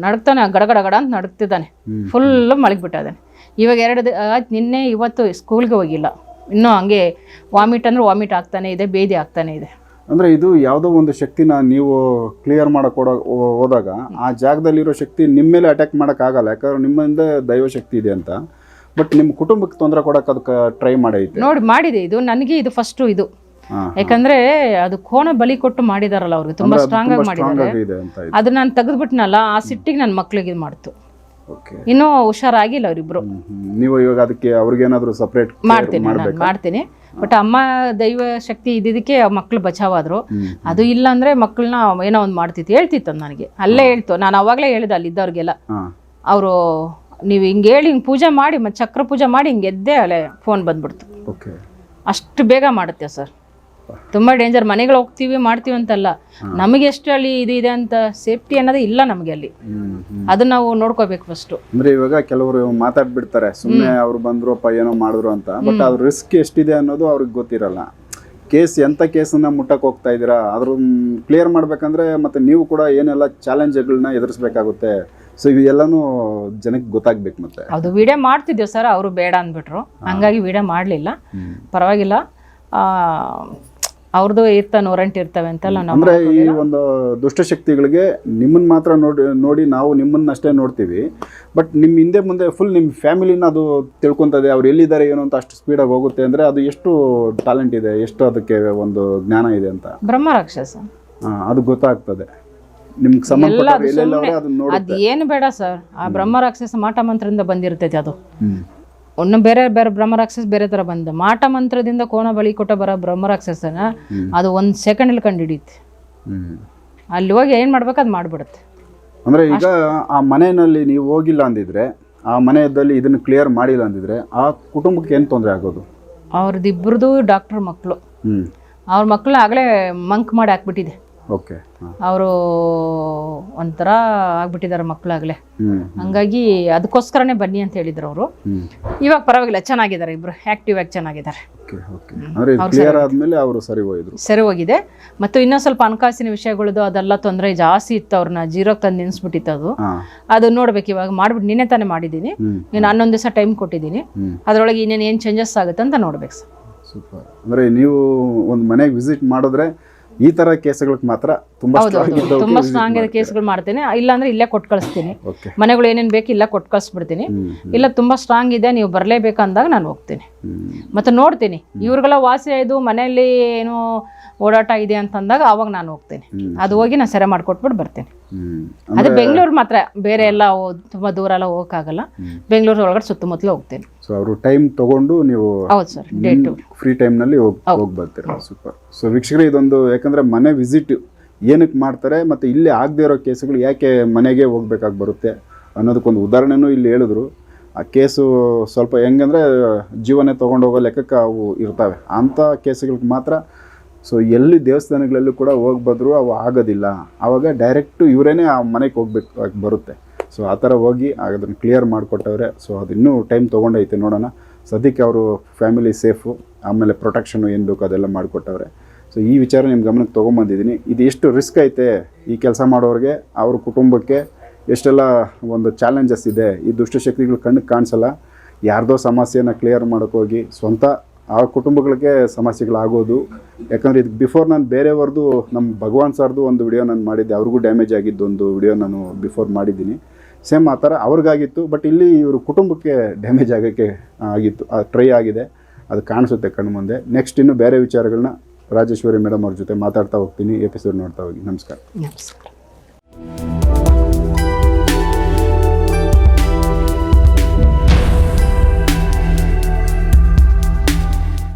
ನಡಕ್ತಾನೆ ಗಡಗಡ ಗಡ ಅಂತ ನಡಕ್ತಿದ್ದಾನೆ. ಫುಲ್ ಮಲಗಿಬಿಟ್ಟಿದ್ದಾನೆ ಇವಾಗ ಎರಡು ಆಯ್ತು ನಿನ್ನೆ ಇವತ್ತು ಸ್ಕೂಲ್ಗೆ ಹೋಗಿಲ್ಲ. ಇನ್ನೂ ಹಂಗೆ ವಾಮಿಟ್ ಅಂದ್ರೆ ವಾಮಿಟ್ ಆಗ್ತಾನೆ ಇದೆ ಬೇದಿ ಆಗ್ತಾನೆ ಇದೆ. ಅಂದ್ರೆ ಇದು ಯಾವುದೋ ಒಂದು ಶಕ್ತಿನ ನೀವು ಕ್ಲಿಯರ್ ಮಾಡಕ್ ಕೊಡ ಹೋದಾಗ ಆ ಜಾಗದಲ್ಲಿರೋ ಶಕ್ತಿ ನಿಮ್ಮ ಮೇಲೆ ಅಟ್ಯಾಕ್ ಮಾಡೋಕ್ಕಾಗಲ್ಲ ಆಗಲ್ಲ ಯಾಕಂದ್ರೆ ನಿಮ್ಮಿಂದ ದೈವ ಶಕ್ತಿ ಇದೆ ಅಂತ. ಬಟ್ ನಿಮ್ಮ ಕುಟುಂಬಕ್ಕೆ ತೊಂದರೆ ಕೊಡಕ್ ಅದಕ್ಕೆ ಟ್ರೈ ಮಾಡೈತೆ. ನೋಡಿ ಮಾಡಿದೆ ಇದು. ನನಗೆ ಇದು ಫಸ್ಟು ಇದು. ಯಾಕಂದ್ರೆ ಅದು ಕೋಣ ಬಲಿ ಕೊಟ್ಟು ಮಾಡಿದಾರಲ್ಲ ಅವ್ರಿಗೆ ತುಂಬಾ ಸ್ಟ್ರಾಂಗ್ ಆಗಿ ಮಾಡಿದ್ದಾರೆ. ಅದು ನಾನು ತೆಗೆದ್ಬಿಟ್ನಲ್ಲ ಆ ಸಿಟ್ಟಿಗೆ ನನ್ನ ಮಕ್ಳಿಗೆ ಇದು ಮಾಡ್ತು. ಇನ್ನೂ ಹುಷಾರಾಗಿಲ್ಲ ಅವರಿಬ್ರು. ನೀವು ಇವಾಗ ಅದಕ್ಕೆ ಅವ್ರಿಗೇನಾದ್ರೂ ಸಪ್ರೇಟ್ ಮಾಡ್ತೀನಿ ಮಾಡ್ತೀನಿ. ಬಟ್ ಅಮ್ಮ ದೈವ ಶಕ್ತಿ ಇದ್ದಿದ್ದಕ್ಕೆ ಮಕ್ಳು ಬಚಾವಾದ್ರು. ಅದು ಇಲ್ಲ ಅಂದ್ರೆ ಮಕ್ಕಳನ್ನ ಏನೋ ಒಂದು ಮಾಡ್ತಿತ್ತು. ಹೇಳ್ತಿತ್ತು ನನಗೆ. ಅಲ್ಲೇ ಹೇಳ್ತು. ನಾನು ಅವಾಗಲೇ ಹೇಳಿದೆ ಅಲ್ಲಿ ಇದ್ದವ್ರಿಗೆಲ್ಲ ಅವರು ನೀವು ಹಿಂಗೆ ಹೇಳಿ ಹಿಂಗೆ ಪೂಜೆ ಮಾಡಿ ಮತ್ತೆ ಚಕ್ರ ಪೂಜೆ ಮಾಡಿ ಹಿಂಗೆ ಎದ್ದೆ ಅಲ್ಲೇ ಫೋನ್ ಬಂದ್ಬಿಡ್ತು. ಓಕೆ ಅಷ್ಟು ಬೇಗ ಮಾಡುತ್ತೆ ಸರ್. ತುಂಬ ಡೇಂಜರ್ ಮನೆಗಳು ಹೋಗ್ತೀವಿ ಮಾಡ್ತೀವಿ ಅಂತಲ್ಲ. ನಮಗೆ ಎಷ್ಟು ಅಲ್ಲಿ ಇದು ಇದೆ ಅಂತ ಸೇಫ್ಟಿ ಅನ್ನೋದು ಇಲ್ಲ ನಮಗೆ ಅಲ್ಲಿ. ಅದನ್ನ ನಾವು ನೋಡ್ಕೋಬೇಕು ಫಸ್ಟ್ ಅಂದ್ರೆ ಇವಾಗ ಕೆಲವರು ಮಾತಾಡ್ಬಿಡ್ತಾರೆ ಸುಮ್ಮನೆ ಅವ್ರು ಬಂದ್ರಪ್ಪ ಏನೋ ಮಾಡಿದ್ರು ಅಂತ. ಬಟ್ ಅದ್ರ ರಿಸ್ಕ್ ಎಷ್ಟಿದೆ ಅನ್ನೋದು ಅವ್ರಿಗೆ ಗೊತ್ತಿರಲ್ಲ. ಕೇಸ್ ಎಂಥ ಕೇಸನ್ನ ಮುಟ್ಟಕ್ಕೆ ಹೋಗ್ತಾ ಇದ್ದೀರಾ ಅದ್ರ ಕ್ಲಿಯರ್ ಮಾಡ್ಬೇಕಂದ್ರೆ ಮತ್ತೆ ನೀವು ಕೂಡ ಏನೆಲ್ಲ ಚಾಲೆಂಜ್ಗಳನ್ನ ಎದುರಿಸ್ಬೇಕಾಗುತ್ತೆ. ಸೊ ಇವೆಲ್ಲನೂ ಜನಕ್ಕೆ ಗೊತ್ತಾಗ್ಬೇಕು ಮತ್ತೆ. ಅದು ವಿಡಿಯೋ ಮಾಡ್ತಿದ್ದೇವೆ ಸರ್. ಅವರು ಬೇಡ ಅಂದ್ಬಿಟ್ರು. ಹಂಗಾಗಿ ವಿಡಿಯೋ ಮಾಡಲಿಲ್ಲ. ಪರವಾಗಿಲ್ಲ. ಅವ್ರದ್ದು ಇರ್ತಾ ನೋರಂಟ್ ಇರ್ತವೆ ಅಂತೆಲ್ಲ ನಾವು ಅಂದ್ರೆ ಈ ಒಂದು ದುಷ್ಟಶಕ್ತಿಗಳಿಗೆ ನಿಮ್ಮನ್ನ ಮಾತ್ರ ನೋಡಿ ನೋಡಿ ನಾವು ನಿಮ್ಮನ್ನ ಅಷ್ಟೇ ನೋಡ್ತೀವಿ. ಬಟ್ ನಿಮ್ಮ ಹಿಂದೆ ಮುಂದೆ ಫುಲ್ ನಿಮ್ಮ ಫ್ಯಾಮಿಲಿನ ಅದು ತಿಳ್ಕೊಂತದೆ ಅವ್ರು ಎಲ್ಲಿದ್ದಾರೆ ಏನು ಅಂತ ಅಷ್ಟು ಸ್ಪೀಡಾಗಿ ಹೋಗುತ್ತೆ ಅಂದ್ರೆ ಅದು ಎಷ್ಟು ಟ್ಯಾಲೆಂಟ್ ಇದೆ ಎಷ್ಟು ಅದಕ್ಕೆ ಒಂದು ಜ್ಞಾನ ಇದೆ ಅಂತ. ಬ್ರಹ್ಮ ರಾಕ್ಷಸ. ಅದು ಗೊತ್ತಾಗ್ತದೆ. ನಿಮ್ಗೆ ಸಂಬಂಧ ಅದು ಎಲ್ಲೆಲ್ಲವರೇ ಅದನ್ನ ನೋಡಿ ಅದು ಏನು ಬೇಡ ಸರ್. ಆ ಬ್ರಹ್ಮ ರಾಕ್ಷಸ ಮಾಟ ಮಂತ್ರದಿಂದ ಬಂದಿರ್ತೈತೆ ಅದು. ಒನ್ನು ಬೇರೆ ಬೇರೆ ಬ್ರಹ್ಮರಾಕ್ಷಸ ಬೇರೆ ಥರ ಬಂದ ಮಾಟ ಮಂತ್ರದಿಂದ ಕೋಣ ಬಳಿ ಕೊಟ್ಟ ಬರೋ ಬ್ರಹ್ಮರಾಕ್ಷಸನ ಅದು ಒಂದು ಸೆಕೆಂಡಲ್ಲಿ ಕಂಡು ಹಿಡಿಯುತ್ತೆ ಅಲ್ಲಿ ಹೋಗಿ ಏನು ಮಾಡ್ಬೇಕು ಅದು ಮಾಡಿಬಿಡುತ್ತೆ. ಅಂದರೆ ಈಗ ಆ ಮನೆಯಲ್ಲಿ ನೀವು ಹೋಗಿಲ್ಲ ಅಂದಿದ್ರೆ ಆ ಮನೆಯಲ್ಲಿ ಇದನ್ನು ಕ್ಲಿಯರ್ ಮಾಡಿಲ್ಲ ಅಂದಿದ್ರೆ ಆ ಕುಟುಂಬಕ್ಕೆ ಏನು ತೊಂದರೆ ಆಗೋದು? ಅವ್ರದ್ದು ಇಬ್ಬರದು ಡಾಕ್ಟ್ರ್ ಮಕ್ಕಳು ಅವ್ರ ಮಕ್ಕಳು ಆಗಲೇ ಮಂಕ್ ಮಾಡಿ ಹಾಕ್ಬಿಟ್ಟಿದೆ. ಓಕೆ. ಅವರು ಒಂಥರ ಆಗ್ಬಿಟ್ಟಿದ್ದಾರೆ ಮಕ್ಕಳಾಗಲೇ. ಹಂಗಾಗಿ ಅದಕ್ಕೋಸ್ಕರನೇ ಬನ್ನಿ ಅಂತ ಹೇಳಿದ್ರು ಅವರು. ಇವಾಗ ಪರವಾಗಿಲ್ಲ ಚೆನ್ನಾಗಿದ್ದಾರೆ ಇಬ್ರು ಆಕ್ಟಿವ್ ಆಗಿ ಚೆನ್ನಾಗಿದ್ದಾರೆ. ಅವರು ಸರಿ ಹೋಗಿದೆ. ಮತ್ತು ಇನ್ನೂ ಸ್ವಲ್ಪ ಹಣಕಾಸಿನ ವಿಷಯಗಳದ್ದು ಅದೆಲ್ಲ ತೊಂದರೆ ಜಾಸ್ತಿ ಇತ್ತು ಅವ್ರನ್ನ ಜೀರೋ ತಂದು ನಿನ್ಸ್ಬಿಟ್ಟಿತ್ತು ಅದು. ಅದನ್ನ ಅದು ನೋಡ್ಬೇಕು ಇವಾಗ ಮಾಡ್ಬಿಟ್ಟು ನಿನ್ನೆ ತಾನೇ ಮಾಡಿದ್ದೀನಿ. ನೀನು ಹನ್ನೊಂದ್ ದಿವಸ ಟೈಮ್ ಕೊಟ್ಟಿದ್ದೀನಿ. ಅದರೊಳಗೆ ಇನ್ನೇನು ಏನು ಚೇಂಜಸ್ ಆಗುತ್ತೆ ಅಂತ ನೋಡ್ಬೇಕು ಸರ್. ಸೂಪರ್. ಅಂದ್ರೆ ನೀವು ಒಂದು ಮನೆಗೆ ವಿಸಿಟ್ ಮಾಡಿದ್ರೆ ಈ ತರ ಕೇಸ್ಗಳಿಗೆ ಮಾತ್ರ ತುಂಬಾ ಸ್ಟ್ರಾಂಗ್ ತುಂಬಾ ಸ್ಟ್ರಾಂಗ್ ಇದೆ ಕೇಸ್ಗಳು ಇಲ್ಲ ಅಂದ್ರೆ ಇಲ್ಲೇ ಕೊಟ್ಟು ಕಳಿಸ್ತೀನಿ ಮನೆಗಳು ಏನೇನು ಬೇಕು ಇಲ್ಲ ಕೊಟ್ಟು ಕಳಿಸ್ಬಿಡ್ತೀನಿ ಇಲ್ಲ ತುಂಬಾ ಸ್ಟ್ರಾಂಗ್ ಇದೆ ನೀವು ಬರಲೇಬೇಕು ಅಂದಾಗ ನಾನು ಹೋಗ್ತೀನಿ. ಮತ್ತೆ ನೋಡ್ತೀನಿ. ಇವ್ರಿಗೆಲ್ಲ ವಾಸಿ ಇದು ಮನೆಯಲ್ಲಿ ಏನು ಓಡಾಟ ಇದೆ ಅಂತಂದಾಗ ಅವಾಗ ನಾನು ಹೋಗ್ತೀನಿ. ಅದು ಹೋಗಿ ನಾನು ಸೆರೆ ಮಾಡಿಕೊಟ್ಬಿಟ್ಟು ಬರ್ತೀನಿ. ಅದು ಬೆಂಗಳೂರು ಮಾತ್ರ ಬೇರೆ ಎಲ್ಲ ತುಂಬಾ ದೂರ ಎಲ್ಲ ಹೋಗಕ್ಕಾಗಲ್ಲ. ಬೆಂಗಳೂರು ಒಳಗಡೆ ಸುತ್ತಮುತ್ತಲು ಹೋಗ್ತೇನೆ. ಸೊ ಅವರು ಟೈಮ್ ತಗೊಂಡು ನೀವು ಹೌದು ಸರ್ ಡೇಟು ಫ್ರೀ ಟೈಮ್ನಲ್ಲಿ ಹೋಗಿ ಹೋಗಿ ಬರ್ತೀರಾ? ಸೂಪರ್ ಸೊ ವೀಕ್ಷಕರೇ ಇದೊಂದು ಯಾಕಂದ್ರೆ ಮನೆ ವಿಸಿಟ್ ಏನಕ್ಕೆ ಮಾಡ್ತಾರೆ ಮತ್ತು ಇಲ್ಲಿ ಆಗದೆ ಇರೋ ಕೇಸುಗಳು ಯಾಕೆ ಮನೆಗೆ ಹೋಗ್ಬೇಕಾಗಿ ಬರುತ್ತೆ ಅನ್ನೋದಕ್ಕೊಂದು ಉದಾಹರಣೆನೂ ಇಲ್ಲಿ ಹೇಳಿದ್ರು. ಆ ಕೇಸು ಸ್ವಲ್ಪ ಹೆಂಗಂದ್ರೆ ಜೀವನ ತೊಗೊಂಡು ಹೋಗೋ ಲೆಕ್ಕಕ್ಕೆ ಅವು ಇರ್ತವೆ. ಅಂಥ ಕೇಸುಗಳಿಗೆ ಮಾತ್ರ ಸೊ ಎಲ್ಲಿ ದೇವಸ್ಥಾನಗಳಲ್ಲೂ ಕೂಡ ಹೋಗಿ ಅವು ಆಗೋದಿಲ್ಲ. ಆವಾಗ ಡೈರೆಕ್ಟು ಇವರೇ ಆ ಮನೆಗೆ ಹೋಗ್ಬೇಕು ಬರುತ್ತೆ. ಸೊ ಆ ಥರ ಹೋಗಿ ಅದನ್ನು ಕ್ಲಿಯರ್ ಮಾಡಿಕೊಟ್ಟವ್ರೆ. ಸೊ ಅದು ಇನ್ನೂ ಟೈಮ್ ತೊಗೊಂಡೈತೆ ನೋಡೋಣ. ಸದ್ಯಕ್ಕೆ ಅವರು ಫ್ಯಾಮಿಲಿ ಸೇಫು ಆಮೇಲೆ ಪ್ರೊಟೆಕ್ಷನು ಏನು ಬೇಕು ಅದೆಲ್ಲ ಮಾಡಿಕೊಟ್ಟವ್ರೆ. ಸೊ ಈ ವಿಚಾರ ನಿಮ್ಮ ಗಮನಕ್ಕೆ ತೊಗೊಂಬಂದಿದ್ದೀನಿ. ಇದು ಎಷ್ಟು ರಿಸ್ಕ್ ಐತೆ ಈ ಕೆಲಸ ಮಾಡೋರಿಗೆ, ಅವ್ರ ಕುಟುಂಬಕ್ಕೆ? ಎಷ್ಟೆಲ್ಲ ಒಂದು ಚಾಲೆಂಜಸ್ ಇದೆ? ಈ ದುಷ್ಟಶಕ್ತಿಗಳು ಕಣ್ಣಿಗೆ ಕಾಣಿಸಲ್ಲ. ಯಾರ್ದೋ ಸಮಸ್ಯೆನ ಕ್ಲಿಯರ್ ಮಾಡೋಕ್ಕೋಗಿ ಸ್ವಂತ ಆ ಕುಟುಂಬಗಳಿಗೆ ಸಮಸ್ಯೆಗಳಾಗೋದು. ಯಾಕಂದರೆ ಇದು ಬಿಫೋರ್ ನಾನು ಬೇರೆಯವ್ರದ್ದು ನಮ್ಮ ಭಗವಾನ್ ಸರ್ದು ಒಂದು ವಿಡಿಯೋ ನಾನು ಮಾಡಿದ್ದೆ, ಅವ್ರಿಗೂ ಡ್ಯಾಮೇಜ್ ಆಗಿದ್ದು ಒಂದು ವಿಡಿಯೋ ನಾನು ಬಿಫೋರ್ ಮಾಡಿದ್ದೀನಿ. ಸೇಮ್ ಆ ಥರ ಅವ್ರಿಗಾಗಿತ್ತು ಬಟ್ ಇಲ್ಲಿ ಇವರು ಕುಟುಂಬಕ್ಕೆ ಡ್ಯಾಮೇಜ್ ಆಗೋಕ್ಕೆ ಆಗಿತ್ತು ಟ್ರೈ ಆಗಿದೆ. ಅದು ಕಾಣಿಸುತ್ತೆ ಕಣ್ಣು ಮುಂದೆ. ನೆಕ್ಸ್ಟ್ ಇನ್ನು ಬೇರೆ ವಿಚಾರಗಳನ್ನ ರಾಜೇಶ್ವರಿ ಮೇಡಮ್ ಅವ್ರ ಜೊತೆ ಮಾತಾಡ್ತಾ ಹೋಗ್ತೀನಿ ಎಪಿಸೋಡ್ ನೋಡ್ತಾ ಹೋಗಿ. ನಮಸ್ಕಾರ. ನಮಸ್ಕಾರ.